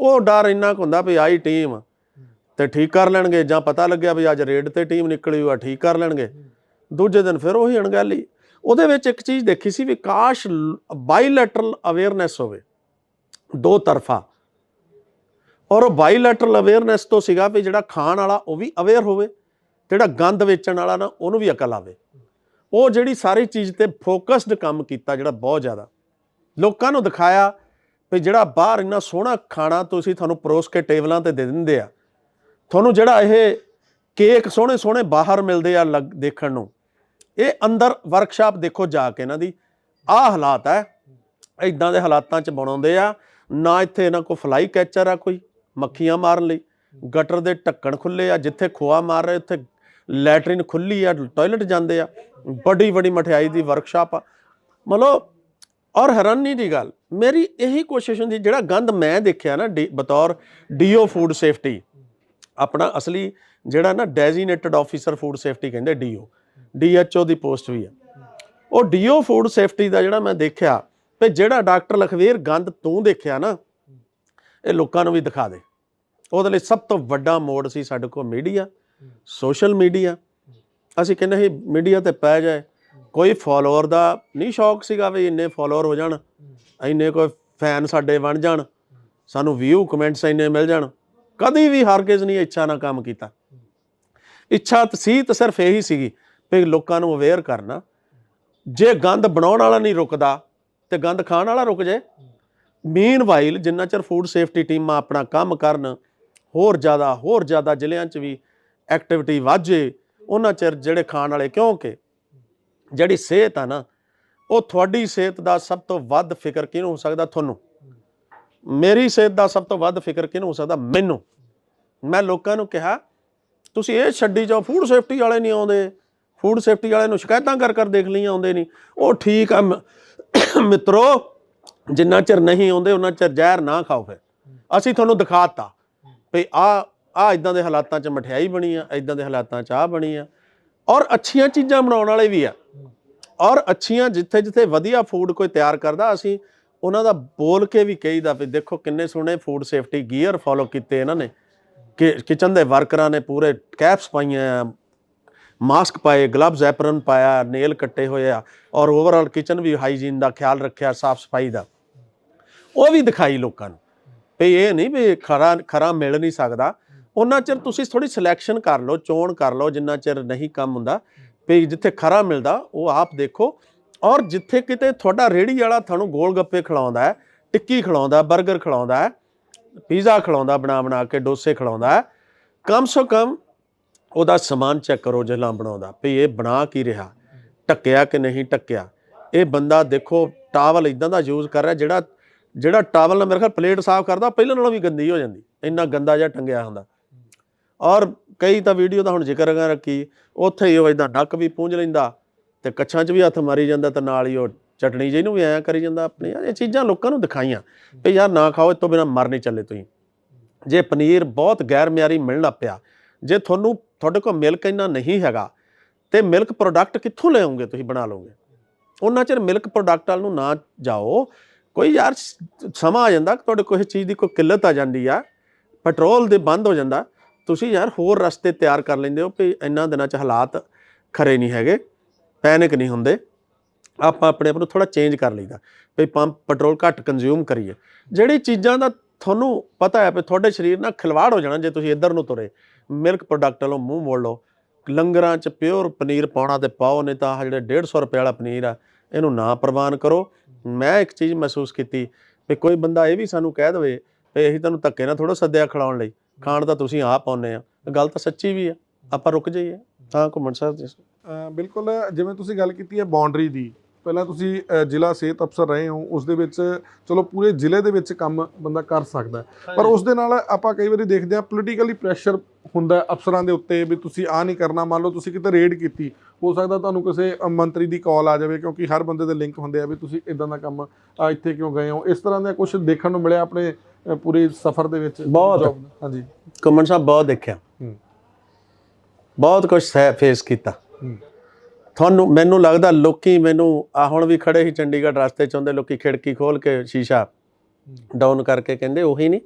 ਉਹ ਡਰ ਇੰਨਾ ਕੁ ਹੁੰਦਾ ਵੀ ਆਈ ਟੀਮ ਤੇ ਠੀਕ ਕਰ ਲੈਣਗੇ ਜਾਂ ਪਤਾ ਲੱਗਿਆ ਵੀ ਅੱਜ ਰੇਡ ਤੇ ਟੀਮ ਨਿਕਲੀ ਹੋਆ ਠੀਕ ਕਰ ਲੈਣਗੇ। ਦੂਜੇ ਦਿਨ ਫਿਰ ਉਹੀ ਅਣਗਹਿਲੀ। ਉਹਦੇ ਵਿੱਚ ਇੱਕ ਚੀਜ਼ ਦੇਖੀ ਸੀ ਵੀ ਕਾਸ਼ ਬਾਈਲੈਟਰਲ ਅਵੇਅਰਨੈਸ ਹੋਵੇ, ਦੋ ਤਰਫਾ। ਔਰ ਉਹ ਬਾਈਲੈਟਰਲ ਅਵੇਅਰਨੈਸ ਤੋਂ ਸੀਗਾ ਵੀ ਜਿਹੜਾ ਖਾਣ ਵਾਲਾ ਉਹ ਵੀ ਅਵੇਅਰ ਹੋਵੇ, ਜਿਹੜਾ ਗੰਦ ਵੇਚਣ ਵਾਲਾ ਨਾ, ਉਹਨੂੰ ਵੀ ਅਕਲ ਆਵੇ। ਉਹ ਜਿਹੜੀ ਸਾਰੀ ਚੀਜ਼ ਤੇ ਫੋਕਸਡ ਕੰਮ ਕੀਤਾ ਜਿਹੜਾ ਬਹੁਤ ਜ਼ਿਆਦਾ। ਲੋਕਾਂ ਨੂੰ ਦਿਖਾਇਆ ਵੀ ਜਿਹੜਾ ਬਾਹਰ ਇੰਨਾ ਸੋਹਣਾ ਖਾਣਾ ਤੁਸੀਂ ਤੁਹਾਨੂੰ ਪਰੋਸ ਕੇ ਟੇਬਲਾਂ ਤੇ ਦੇ ਦਿੰਦੇ ਆ, ਤੁਹਾਨੂੰ ਜਿਹੜਾ ਇਹ ਕੇਕ ਸੋਹਣੇ ਸੋਹਣੇ ਬਾਹਰ ਮਿਲਦੇ ਆ ਲੱਗ- ਦੇਖਣ ਨੂੰ, ਇਹ ਅੰਦਰ ਵਰਕਸ਼ਾਪ ਦੇਖੋ ਜਾ ਕੇ ਇਹਨਾਂ ਦੀ, ਆਹ ਹਾਲਾਤ ਹੈ ਇਦਾਂ ਦੇ ਹਾਲਾਤਾਂ 'ਚ ਬਣਾਉਂਦੇ ਆ, ਨਾ ਇੱਥੇ ਇਹਨਾਂ ਕੋ ਫਲਾਈ ਕੈਚਰ ਆ ਕੋਈ, ਮੱਖੀਆਂ ਮਾਰਨ ਲਈ ਗਟਰ ਦੇ ਢੱਕਣ ਖੁੱਲੇ ਆ, ਜਿੱਥੇ ਖੋਆ ਮਾਰ ਰਹੇ, ਉੱਥੇ ਲੈਟਰਿਨ ਖੁੱਲੀ ਆ ਟਾਇਲਟ ਜਾਂਦੇ ਆ ਬੜੀ ਵੱਡੀ ਮਠਿਆਈ ਦੀ ਵਰਕਸ਼ਾਪ ਆ। ਮਤਲਬ ਔਰ ਹੈਰਾਨੀ ਦੀ ਗੱਲ, ਮੇਰੀ ਇਹੀ ਕੋਸ਼ਿਸ਼ ਹੁੰਦੀ, ਜਿਹੜਾ ਗੰਦ ਮੈਂ ਦੇਖਿਆ ਨਾ, ਡੀ- ਬਤੌਰ ਡੀਓ ਫੂਡ ਸੇਫਟੀ, ਆਪਣਾ ਅਸਲੀ ਜਿਹੜਾ ਨਾ ਡੈਜ਼ੀਨੇਟਡ ਆਫੀਸਰ ਫੂਡ ਸੇਫਟੀ ਕਹਿੰਦੇ ਡੀਓ, ਡੀਐਚਓ ਦੀ ਪੋਸਟ ਵੀ ਆ। ਉਹ ਡੀਓ ਫੂਡ ਸੇਫਟੀ ਦਾ ਜਿਹੜਾ ਮੈਂ ਦੇਖਿਆ ਤੇ ਜਿਹੜਾ ਡਾਕਟਰ ਲਖਵੀਰ ਗੰਦ ਤੂੰ ਦੇਖਿਆ ਨਾ, ਇਹ ਲੋਕਾਂ ਨੂੰ ਵੀ ਦਿਖਾ ਦੇ। ਉਹਦੇ ਲਈ ਸਭ ਤੋਂ ਵੱਡਾ ਮੋੜ ਸੀ ਸਾਡੇ ਕੋਲ ਮੀਡੀਆ ਸੋਸ਼ਲ ਮੀਡੀਆ ਅਸੀਂ ਕਹਿੰਦੇ ਸੀ ਮੀਡੀਆ ਤੇ ਪੈ ਜਾਏ। ਕੋਈ ਫਾਲੋਅਰ ਦਾ ਨਹੀਂ ਸ਼ੌਕ ਸੀਗਾ ਵੀ ਇੰਨੇ ਫਾਲੋਅਰ ਹੋ ਜਾਣ, ਇੰਨੇ ਕੋਈ ਫੈਨ ਸਾਡੇ ਬਣ ਜਾਣ। ਸਾਨੂੰ ਵਿਊ ਕਮੈਂਟਸ ਇੰਨੇ ਮਿਲ ਜਾਣ। ਕਦੀ ਵੀ ਹਰਗਿਜ਼ ਨਹੀਂ ਇੱਛਾ ਨਾਲ ਕੰਮ ਕੀਤਾ। ਇੱਛਾ ਸੀ, ਤਾਂ ਸਿਰਫ ਇਹੀ ਸੀਗੀ ਵੀ ਲੋਕਾਂ ਨੂੰ ਅਵੇਅਰ ਕਰਨਾ। ਜੇ ਗੰਦ ਬਣਾਉਣ ਵਾਲਾ ਨਹੀਂ ਰੁਕਦਾ, ਤੇ ਗੰਦ ਖਾਣ ਵਾਲਾ ਰੁਕ ਜਾਏ। ਮੀਨ ਵਾਈਲ ਜਿੰਨਾ ਚਿਰ ਫੂਡ ਸੇਫਟੀ ਟੀਮਾਂ ਆਪਣਾ ਕੰਮ ਕਰਨ, ਹੋਰ ਜ਼ਿਆਦਾ ਹੋਰ ਜ਼ਿਆਦਾ ਜ਼ਿਲ੍ਹਿਆਂ 'ਚ ਵੀ ਐਕਟੀਵਿਟੀ ਵਾਜੇ ਉਹਨਾਂ ਚਿਰ ਜਿਹੜੇ ਖਾਣ ਵਾਲੇ, ਕਿਉਂਕਿ ਜਿਹੜੀ ਸਿਹਤ ਆ ਨਾ, ਉਹ ਤੁਹਾਡੀ ਸਿਹਤ ਦਾ ਸਭ ਤੋਂ ਵੱਧ ਫਿਕਰ ਕਿਹਨੂੰ ਹੋ ਸਕਦਾ? ਤੁਹਾਨੂੰ। ਮੇਰੀ ਸਿਹਤ ਦਾ ਸਭ ਤੋਂ ਵੱਧ ਫਿਕਰ ਕਿਹਨੂੰ ਹੋ ਸਕਦਾ? ਮੈਨੂੰ। ਮੈਂ ਲੋਕਾਂ ਨੂੰ ਕਿਹਾ, ਤੁਸੀਂ ਇਹ ਛੱਡੀ ਜਾਓ ਫੂਡ ਸੇਫਟੀ ਵਾਲੇ ਨਹੀਂ ਆਉਂਦੇ। ਫੂਡ ਸੇਫਟੀ ਵਾਲਿਆਂ ਨੂੰ ਸ਼ਿਕਾਇਤਾਂ ਕਰ ਕਰ ਦੇਖ ਲਈਆਂ, ਆਉਂਦੇ ਨਹੀਂ। ਉਹ ਠੀਕ ਆ ਮਿੱਤਰੋ, ਜਿੰਨਾ ਚਿਰ ਨਹੀਂ ਆਉਂਦੇ, ਉਹਨਾਂ ਚਿਰ ਜ਼ਹਿਰ ਨਾ ਖਾਓ ਫਿਰ। ਅਸੀਂ ਤੁਹਾਨੂੰ ਦਿਖਾਤਾ ਵੀ ਆ ਆ ਇਦਾਂ ਦੇ ਹਾਲਾਤਾਂ 'ਚ ਮਠਿਆਈ ਬਣੀ ਆ, ਇਦਾਂ ਦੇ ਹਾਲਾਤਾਂ 'ਚ ਆ ਬਣੀ ਆ। ਔਰ ਅੱਛੀਆਂ ਚੀਜ਼ਾਂ ਬਣਾਉਣ ਵਾਲੇ ਵੀ ਆ। ਔਰ ਅੱਛੀਆਂ ਜਿੱਥੇ ਜਿੱਥੇ ਵਧੀਆ ਫੂਡ ਕੋਈ ਤਿਆਰ ਕਰਦਾ, ਅਸੀਂ ਉਹਨਾਂ ਦਾ ਬੋਲ ਕੇ ਵੀ ਕਹੀਦਾ ਵੀ ਦੇਖੋ ਕਿੰਨੇ ਸੋਹਣੇ ਫੂਡ ਸੇਫਟੀ ਗੀਅਰ ਫੋਲੋ ਕੀਤੇ ਇਹਨਾਂ ਨੇ। ਕਿ ਕਿਚਨ ਦੇ ਵਰਕਰਾਂ ਨੇ ਪੂਰੇ ਕੈਪਸ ਪਾਈਆਂ ਆ ਮਾਸਕ ਪਾਏ ਗਲਵਜ਼ ਐਪਰਨ ਪਾਇਆ ਨੇਲ ਕੱਟੇ ਹੋਏ ਆ। ਔਰ ਓਵਰਆਲ ਕਿਚਨ ਵੀ ਹਾਈਜੀਨ ਦਾ ਖਿਆਲ ਰੱਖਿਆ, ਸਾਫ਼ ਸਫ਼ਾਈ ਦਾ। ਉਹ ਵੀ ਦਿਖਾਈ ਲੋਕਾਂ ਨੂੰ। ਵੀ ਇਹ ਨਹੀਂ ਵੀ ਖਰਾ ਖਰਾ ਮਿਲ ਨਹੀਂ ਸਕਦਾ। ਉਹਨਾਂ ਚਿਰ ਤੁਸੀਂ ਥੋੜੀ ਸਿਲੈਕਸ਼ਨ ਕਰ ਲਓ, ਚੋਣ ਕਰ ਲਓ, ਜਿੰਨਾ ਚਿਰ ਨਹੀਂ ਕੰਮ ਹੁੰਦਾ, ਵੀ ਜਿੱਥੇ ਖਰਾ ਮਿਲਦਾ, ਉਹ ਆਪ ਦੇਖੋ। ਔਰ ਜਿੱਥੇ ਕਿਤੇ ਤੁਹਾਡਾ ਰੇੜੀ ਵਾਲਾ ਤੁਹਾਨੂੰ ਗੋਲ ਗੱਪੇ ਖਿਲਾਉਂਦਾ ਹੈ, ਟਿੱਕੀ ਖਿਲਾਉਂਦਾ 버ਗਰ ਖਿਲਾਉਂਦਾ ਹੈ, ਪੀਜ਼ਾ ਖਿਲਾਉਂਦਾ ਬਣਾ ਬਣਾ ਕੇ, ਡੋਸੇ ਖਿਲਾਉਂਦਾ ਹੈ, ਕਮ ਸੋ ਕਮ ਉਹਦਾ ਸਮਾਨ ਚੈੱਕ ਕਰੋ ਜਿਹੜਾ ਬਣਾਉਂਦਾ, ਵੀ ਇਹ ਬਣਾ ਕੀ ਰਿਹਾ ਟੱਕਿਆ ਕਿ ਨਹੀਂ ਟੱਕਿਆ ਇਹ ਬੰਦਾ ਦੇਖੋ, ਟਾਵਲ ਇਦਾਂ ਦਾ ਯੂਜ਼ ਕਰ ਰਿਹਾ, ਜਿਹੜਾ ਜਿਹੜਾ ਟਾਵਲ ਨਾਲ ਮੇਰੇ ਖਿਆਲ ਪਲੇਟ ਸਾਫ਼ ਕਰਦਾ, ਪਹਿਲਾਂ ਨਾਲੋਂ ਵੀ ਗੰਦੀ ਹੋ ਜਾਂਦੀ, ਇੰਨਾ ਗੰਦਾ ਜਿਹਾ ਟੰਗਿਆ ਹੁੰਦਾ। ਔਰ ਕਈ ਤਾਂ ਵੀਡੀਓ ਦਾ ਹੁਣ ਜ਼ਿਕਰ ਕਰ ਰੱਖੀ, ਉੱਥੇ ਹੀ ਉਹ ਇਦਾਂ ਨੱਕ ਵੀ ਪੂੰਝ ਲੈਂਦਾ ਤੇ ਕੱਛਾਂ 'ਚ ਵੀ ਹੱਥ ਮਾਰੀ ਜਾਂਦਾ ਤੇ ਨਾਲ ਹੀ ਉਹ ਚਟਣੀ ਜਿਹਨੂੰ ਵੀ ਐਂ ਕਰੀ ਜਾਂਦਾ ਆਪਣੀ ਯਾਰ ਇਹ ਚੀਜ਼ਾਂ ਲੋਕਾਂ ਨੂੰ ਦਿਖਾਈਆਂ ਵੀ ਯਾਰ ਨਾ ਖਾਓ ਇਸ ਤੋਂ ਬਿਨਾ ਮਰ ਨਹੀਂ ਚੱਲੇ ਤੁਸੀਂ। ਜੇ ਪਨੀਰ ਬਹੁਤ ਗੈਰ ਮਿਆਰੀ ਮਿਲਣਾ ਪਿਆ, ਜੇ ਤੁਹਾਨੂੰ, ਤੁਹਾਡੇ ਕੋਲ ਮਿਲਕ ਇੰਨਾ ਨਹੀਂ ਹੈਗਾ, ਤੇ ਮਿਲਕ ਪ੍ਰੋਡਕਟ ਕਿੱਥੋਂ ਲਿਆਉਂਗੇ ਤੁਸੀਂ ਬਣਾ ਲਓਗੇ? ਉਹਨਾਂ ਚਿਰ ਮਿਲਕ ਪ੍ਰੋਡਕਟ ਵਾਲ ਨੂੰ ਨਾ ਜਾਓ, ਕੋਈ ਯਾਰ ਸਮਾਂ ਆ ਜਾਂਦਾ ਕਿ ਤੁਹਾਡੇ ਕੋਲ ਇਸ ਚੀਜ਼ ਦੀ ਕੋਈ ਕਿੱਲਤ ਆ ਜਾਂਦੀ ਆ, ਪੈਟਰੋਲ ਦੇ ਬੰਦ ਹੋ ਜਾਂਦਾ ਤੁਸੀਂ ਯਾਰ ਹੋਰ ਰਸਤੇ ਤਿਆਰ ਕਰ ਲੈਂਦੇ ਹੋ ਕਿ ਇੰਨਾ ਦਿਨਾਂ 'ਚ ਹਾਲਾਤ ਖਰੇ ਨਹੀਂ ਹੈਗੇ ਪੈਨਿਕ ਨਹੀਂ ਹੁੰਦੇ। ਆਪਾਂ ਆਪਣੇ ਆਪ ਨੂੰ ਥੋੜਾ ਚੇਂਜ ਕਰ ਲਈਦਾ ਵੀ ਪੰਪ ਪੈਟਰੋਲ ਘੱਟ ਕੰਜ਼ਿਊਮ ਕਰੀਏ। ਜਿਹੜੀ ਚੀਜ਼ਾਂ ਦਾ ਤੁਹਾਨੂੰ ਪਤਾ ਹੈ ਵੀ ਤੁਹਾਡੇ ਸਰੀਰ ਨਾਲ ਖਿਲਵਾੜ ਹੋ ਜਾਣਾ ਜੇ ਤੁਸੀਂ ਇੱਧਰ ਨੂੰ ਤੁਰੇ। ਮਿਲਕ ਪ੍ਰੋਡਕਟ ਵੱਲੋਂ ਮੂੰਹ ਮੋੜ ਲਓ, ਲੰਗਰਾਂ 'ਚ ਪਿਓਰ ਪਨੀਰ ਪਾਉਣਾ ਤੇ ਪਾਓ, ਨਹੀਂ ਤਾਂ ਆਹ ਜਿਹੜੇ 150 ਰੁਪਏ ਵਾਲਾ ਪਨੀਰ ਆ, ਇਹਨੂੰ ਨਾ ਪ੍ਰਵਾਨ ਕਰੋ। ਮੈਂ ਇੱਕ ਚੀਜ਼ ਮਹਿਸੂਸ ਕੀਤੀ ਵੀ ਕੋਈ ਬੰਦਾ ਇਹ ਵੀ ਸਾਨੂੰ ਕਹਿ ਦੇਵੇ ਵੀ ਅਸੀਂ ਤੁਹਾਨੂੰ ਧੱਕੇ ਨਾਲ ਥੋੜਾ ਸੱਦਿਆ ਖਿਲਾਉਣ ਲਈ। ਖਾਣ ਤਾਂ ਤੁਸੀਂ ਆਪ ਪਾਉਂਦੇ ਆ। ਗੱਲ ਤਾਂ ਸੱਚੀ ਵੀ ਆ। ਆਪਾਂ ਰੁਕ ਜਾਈਏ। ਹਾਂ ਘੁੰਮਣ ਸਾਹਿਬ ਜੀ। ਬਿਲਕੁਲ ਜਿਵੇਂ ਤੁਸੀਂ ਗੱਲ ਕੀਤੀ ਹੈ ਬਾਉਂਡਰੀ ਦੀ ਪਹਿਲਾਂ ਤੁਸੀਂ ਜ਼ਿਲ੍ਹਾ ਸਿਹਤ ਅਫਸਰ ਰਹੇ ਹੋ ਉਸ ਦੇ ਵਿੱਚ ਚਲੋ ਪੂਰੇ ਜ਼ਿਲ੍ਹੇ ਦੇ ਵਿੱਚ ਕੰਮ ਬੰਦਾ ਕਰ ਸਕਦਾ। ਪਰ ਉਸ ਦੇ ਨਾਲ ਆਪਾਂ ਕਈ ਵਾਰੀ ਦੇਖਦੇ ਹਾਂ ਪੋਲੀਟੀਕਲੀ ਪ੍ਰੈਸ਼ਰ ਹੁੰਦਾ ਹੈ ਅਫਸਰਾਂ ਦੇ ਉੱਤੇ ਵੀ ਤੁਸੀਂ ਆ ਨਹੀਂ ਕਰਨਾ ਮੰਨ ਲਓ ਤੁਸੀਂ ਕਿਤੇ ਰੇਡ ਕੀਤੀ। ਹੋ ਸਕਦਾ ਤੁਹਾਨੂੰ ਕਿਸੇ ਮੰਤਰੀ ਦੀ ਕਾਲ ਆ ਜਾਵੇ ਕਿਉਂਕਿ ਹਰ ਬੰਦੇ ਦੇ ਲਿੰਕ ਹੁੰਦੇ ਆ ਵੀ ਤੁਸੀਂ ਇਦਾਂ ਦਾ ਕੰਮ ਆ ਇੱਥੇ ਕਿਉਂ ਗਏ ਹੋ। ਇਸ ਤਰ੍ਹਾਂ ਦਾ ਕੁਝ ਦੇਖਣ ਨੂੰ ਮਿਲਿਆ ਆਪਣੇ ਪੂਰੇ ਸਫ਼ਰ ਦੇ ਵਿੱਚ ਬਹੁਤ। job ਦਾ? ਹਾਂਜੀ। ਘੁੰਮਣ ਸਾਹਿਬ ਬਹੁਤ ਦੇਖਿਆ। ਹੂੰ। ਬਹੁਤ ਕੁਝ ਫੇਸ ਕੀਤਾ। ਹੂੰ। ਤੁਹਾਨੂੰ ਮੈਨੂੰ ਲੱਗਦਾ ਲੋਕੀ ਮੈਨੂੰ ਆ ਹੁਣ ਵੀ ਖੜੇ ਸੀ ਚੰਡੀਗੜ੍ਹ ਰਸਤੇ ਚ ਲੋਕੀ ਖਿੜਕੀ ਖੋਲ ਕੇ ਸ਼ੀਸ਼ਾ ਡਾਊਨ ਕਰਕੇ ਕਹਿੰਦੇ ਉਹੀ ਨਹੀਂ।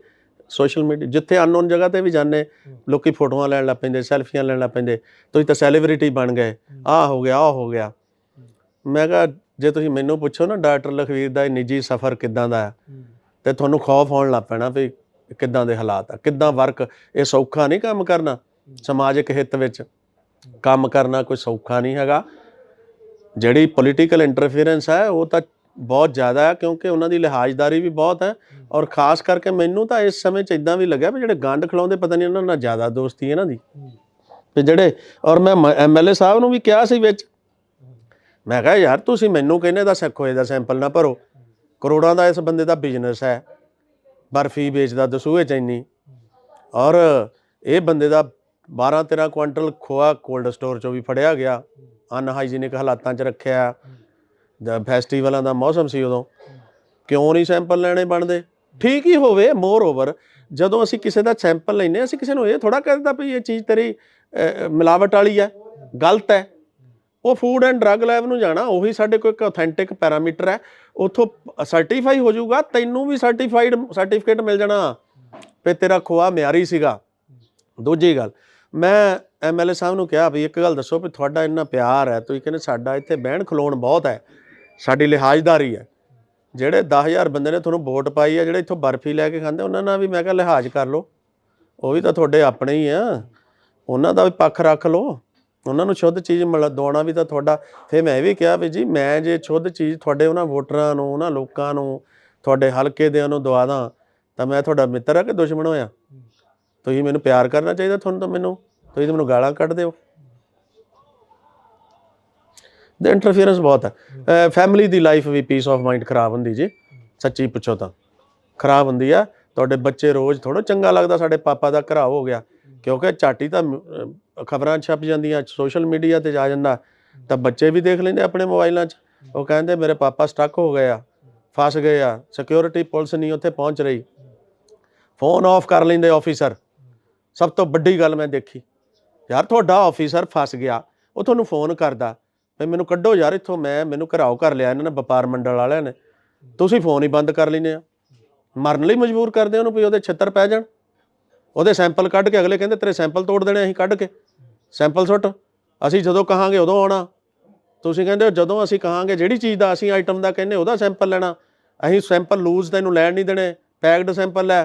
ਸੋਸ਼ਲ ਮੀਡੀਆ ਜਿੱਥੇ ਅਨਨੋਨ ਜਗ੍ਹਾ ਤੇ ਵੀ ਜਾਂਦੇ ਲੋਕੀ ਫੋਟੋਆਂ ਲੈਣ ਲੱਗ ਪੈਂਦੇ ਸੈਲਫੀਆਂ ਲੈਣ ਲੱਗ ਪੈਂਦੇ। ਤੁਸੀਂ ਤਾਂ ਸੈਲੀਬ੍ਰਿਟੀ ਬਣ ਗਏ। ਆਹ ਹੋ ਗਿਆ ਆਹ ਹੋ ਗਿਆ। ਮੈਂ ਕਿਹਾ ਜੇ ਤੁਸੀਂ ਮੈਨੂੰ ਪੁੱਛੋ ਨਾ ਡਾਕਟਰ ਲਖਵੀਰ ਦਾ ਇਹ ਨਿੱਜੀ ਸਫ਼ਰ ਕਿੱਦਾਂ ਦਾ ਹੈ। ਤੇ ਤੁਹਾਨੂੰ ਖੌਫ ਹੋਣ ਲੱਗ ਪੈਣਾ ਵੀ ਕਿੱਦਾਂ ਦੇ ਹਾਲਾਤ ਆ। ਕਿੱਦਾਂ ਵਰਕ, ਇਹ ਸੌਖਾ ਨਹੀਂ ਕੰਮ ਕਰਨਾ ਸਮਾਜਿਕ ਹਿੱਤ ਵਿੱਚ। ਕੰਮ ਕਰਨਾ ਕੋਈ ਸੌਖਾ ਨਹੀਂ ਹੈਗਾ। ਜਿਹੜੀ ਪੋਲੀਟੀਕਲ ਇੰਟਰਫੇਰੈਂਸ ਹੈ, ਉਹ ਤਾਂ ਬਹੁਤ ਜ਼ਿਆਦਾ ਹੈ, ਕਿਉਂਕਿ ਉਹਨਾਂ ਦੀ ਲਿਹਾਜ਼ਦਾਰੀ ਵੀ ਬਹੁਤ ਹੈ। ਔਰ ਖਾਸ ਕਰਕੇ ਮੈਨੂੰ ਤਾਂ ਇਸ ਸਮੇਂ 'ਚ ਇਦਾਂ ਵੀ ਲੱਗਿਆ ਵੀ ਜਿਹੜੇ ਗੰਢ ਖਿਲਾਉਂਦੇ ਪਤਾ ਨਹੀਂ ਉਹਨਾਂ ਨਾਲ ਜ਼ਿਆਦਾ ਦੋਸਤੀ ਹੈ ਇਹਨਾਂ ਦੀ। ਤੇ ਜਿਹੜੇ, ਔਰ ਮੈਂ ਐਮਐਲਏ ਸਾਹਿਬ ਨੂੰ ਵੀ ਕਿਹਾ ਸੀ ਵਿੱਚ। ਮੈਂ ਕਿਹਾ, ਯਾਰ ਤੁਸੀਂ ਮੈਨੂੰ ਕਹਿੰਦੇ ਦਾ ਸਿੱਖੋ ਇਹਦਾ ਸੈਂਪਲ ਨਾ ਭਰੋ। ਕਰੋੜਾਂ ਦਾ ਇਸ ਬੰਦੇ ਦਾ ਬਿਜ਼ਨਸ ਹੈ। ਬਰਫੀ ਵੇਚਦਾ, ਦਸੂਹੇ ਚੈਨੀ ਔਰ ਇਹ ਬੰਦੇ ਦਾ 12 13 ਕੁਆਂਟਲ ਖੋਆ ਕੋਲਡ ਸਟੋਰ ਚੋਂ ਵੀ ਫੜਿਆ ਗਿਆ। ਅਨਹਾਈਜੀਨਿਕ ਹਾਲਾਤਾਂ 'ਚ ਰੱਖਿਆ। ਜਦ ਫੈਸਟੀਵਲਾਂ ਦਾ ਮੌਸਮ ਸੀ ਉਦੋਂ। ਕਿਉਂ ਨਹੀਂ ਸੈਂਪਲ ਲੈਣੇ ਬਣਦੇ? ਠੀਕ ਹੀ ਹੋਵੇ ਮੋਰ ਓਵਰ ਜਦੋਂ ਅਸੀਂ ਕਿਸੇ ਦਾ ਸੈਂਪਲ ਲੈਨੇ ਅਸੀਂ ਕਿਸੇ ਨੂੰ ਇਹ ਥੋੜਾ ਕਹਿੰਦਾ ਵੀ ਇਹ ਚੀਜ਼ ਤੇਰੀ ਮਿਲਾਵਟ ਵਾਲੀ ਹੈ। ਗਲਤ ਹੈ। ਉਹ ਫੂਡ ਐਂਡ ਡਰੱਗ ਲੈਬ ਨੂੰ ਜਾਣਾ, ਉਹੀ ਸਾਡੇ ਕੋਲ ਇੱਕ ਆਥੈਂਟਿਕ ਪੈਰਾਮੀਟਰ ਹੈ। ਉਥੋਂ ਸਰਟੀਫਾਈ ਹੋ ਜਾਊਗਾ, ਤੈਨੂੰ ਵੀ ਸਰਟੀਫਾਈਡ ਸਰਟੀਫਿਕੇਟ ਮਿਲ ਜਾਣਾ। ਵੀ ਤੇਰਾ ਖੋਆ ਮਿਆਰੀ ਸੀਗਾ। ਦੂਜੀ ਗੱਲ, ਮੈਂ ਐਮਐਲਏ ਸਾਹਿਬ ਨੂੰ ਕਿਹਾ ਵੀ ਇੱਕ ਗੱਲ ਦੱਸੋ ਵੀ ਤੁਹਾਡਾ ਇੰਨਾ ਪਿਆਰ ਹੈ, ਤੁਸੀਂ ਕਹਿੰਦੇ ਸਾਡਾ ਇੱਥੇ ਬਹਿਣ ਖਲੋਣ ਬਹੁਤ ਹੈ, ਸਾਡੀ ਲਿਹਾਜ਼ਦਾਰੀ ਹੈ। ਜਿਹੜੇ 10000 ਬੰਦੇ ਨੇ ਤੁਹਾਨੂੰ ਵੋਟ ਪਾਈ ਹੈ, ਜਿਹੜੇ ਇੱਥੋਂ ਬਰਫੀ ਲੈ ਕੇ ਖਾਂਦੇ, ਉਹਨਾਂ ਨਾਲ ਵੀ ਮੈਂ ਕਿਹਾ ਲਿਹਾਜ਼ ਕਰ ਲਓ। ਉਹ ਵੀ ਤਾਂ ਤੁਹਾਡੇ ਆਪਣੇ ਹੀ ਆ। ਉਹਨਾਂ ਦਾ ਵੀ ਪੱਖ ਰੱਖ ਲਓ। ਉਹਨਾਂ ਨੂੰ ਸ਼ੁੱਧ ਚੀਜ਼ ਮਿਲ, ਦਵਾਉਣਾ ਵੀ ਤਾਂ ਤੁਹਾਡਾ। ਫਿਰ ਮੈਂ ਇਹ ਵੀ ਕਿਹਾ ਵੀ ਜੀ, ਮੈਂ ਜੇ ਸ਼ੁੱਧ ਚੀਜ਼ ਤੁਹਾਡੇ ਉਹਨਾਂ ਵੋਟਰਾਂ ਨੂੰ, ਉਹਨਾਂ ਲੋਕਾਂ ਨੂੰ, ਤੁਹਾਡੇ ਹਲਕੇ ਦੇ ਨੂੰ ਦਵਾ ਦਾਂ, ਤਾਂ ਮੈਂ ਤੁਹਾਡਾ ਮਿੱਤਰ ਆ ਕਿ ਦੁਸ਼ਮਣ ਹੋਇਆ? ਤੁਸੀਂ ਮੈਨੂੰ ਪਿਆਰ ਕਰਨਾ ਚਾਹੀਦਾ ਤੁਹਾਨੂੰ ਤਾਂ ਮੈਨੂੰ। ਤੁਸੀਂ ਤਾਂ ਮੈਨੂੰ ਗਾਲਾਂ ਕੱਢਦੇ ਹੋ ਦੇ ਇੰਟਰਫੇਰੈਂਸ ਬਹੁਤ ਹੈ ਫੈਮਿਲੀ ਦੀ ਲਾਈਫ ਵੀ ਪੀਸ ਆਫ ਮਾਈਂਡ ਖਰਾਬ ਹੁੰਦੀ ਜੀ। ਸੱਚੀ ਪੁੱਛੋ ਤਾਂ। ਖਰਾਬ ਹੁੰਦੀ ਆ। ਤੁਹਾਡੇ ਬੱਚੇ ਰੋਜ਼ ਥੋੜਾ ਚੰਗਾ ਲੱਗਦਾ, ਸਾਡੇ ਪਾਪਾ ਦਾ ਘਰਾ ਹੋ ਗਿਆ। ਕਿਉਂਕਿ ਝਾਟੀ ਤਾਂ ਖਬਰਾਂ ਛਪ ਜਾਂਦੀਆਂ, ਸੋਸ਼ਲ ਮੀਡੀਆ ਤੇ ਜਾ ਜਾਂਦਾ, ਤਾਂ ਬੱਚੇ ਵੀ ਦੇਖ ਲੈਂਦੇ ਆਪਣੇ ਮੋਬਾਈਲਾਂ 'ਚ। ਉਹ ਕਹਿੰਦੇ, ਮੇਰੇ ਪਾਪਾ ਸਟਕ ਹੋ ਗਏ ਆ, ਫਸ ਗਏ ਆ ਸਿਕਿਉਰਿਟੀ ਪੁਲਿਸ ਨਹੀਂ ਉੱਥੇ ਪਹੁੰਚ ਰਹੀ। ਫੋਨ ਆਫ ਕਰ ਲੈਂਦੇ ਆਫੀਸਰ ਸਭ ਤੋਂ ਵੱਡੀ ਗੱਲ ਮੈਂ ਦੇਖੀ, ਯਾਰ, ਤੁਹਾਡਾ ਆਫੀਸਰ ਫਸ ਗਿਆ, ਉਹ ਤੁਹਾਨੂੰ ਫੋਨ ਕਰਦਾ, ਵੀ ਮੈਨੂੰ ਕੱਢੋ ਯਾਰ ਇੱਥੋਂ, ਮੈਂ, ਮੈਨੂੰ ਘਰਾਓ ਕਰ ਲਿਆ, ਇਹਨਾਂ ਨੇ ਵਪਾਰ ਮੰਡਲ ਵਾਲਿਆਂ ਨੇ। ਤੁਸੀਂ ਫੋਨ ਹੀ ਬੰਦ ਕਰ ਲੈਂਦੇ ਆ। ਮਰਨ ਲਈ ਮਜਬੂਰ ਕਰਦੇ ਉਹਨੂੰ ਵੀ ਉਹਦੇ ਛਿੱਤਰ ਪੈ ਜਾਣ। ਉਹਦੇ ਸੈਂਪਲ ਕੱਢ ਕੇ ਅਗਲੇ ਕਹਿੰਦੇ ਤੇਰੇ ਸੈਂਪਲ ਤੋੜ ਦੇਣੇ ਅਸੀਂ ਕੱਢ ਕੇ। ਸੈਂਪਲ ਸੁੱਟ। ਅਸੀਂ ਜਦੋਂ ਕਹਾਂਗੇ ਉਦੋਂ ਆਉਣਾ। ਤੁਸੀਂ ਕਹਿੰਦੇ ਹੋ ਜਦੋਂ ਅਸੀਂ ਕਹਾਂਗੇ ਜਿਹੜੀ ਚੀਜ਼ ਦਾ ਅਸੀਂ ਆਈਟਮ ਦਾ ਕਹਿੰਦੇ ਉਹਦਾ ਸੈਂਪਲ ਲੈਣਾ। ਅਸੀਂ ਸੈਂਪਲ ਲੂਜ਼ ਤੈਨੂੰ ਲੈਣ ਨਹੀਂ ਦੇਣੇ। ਪੈਕਡ ਸੈਂਪਲ ਲੈ।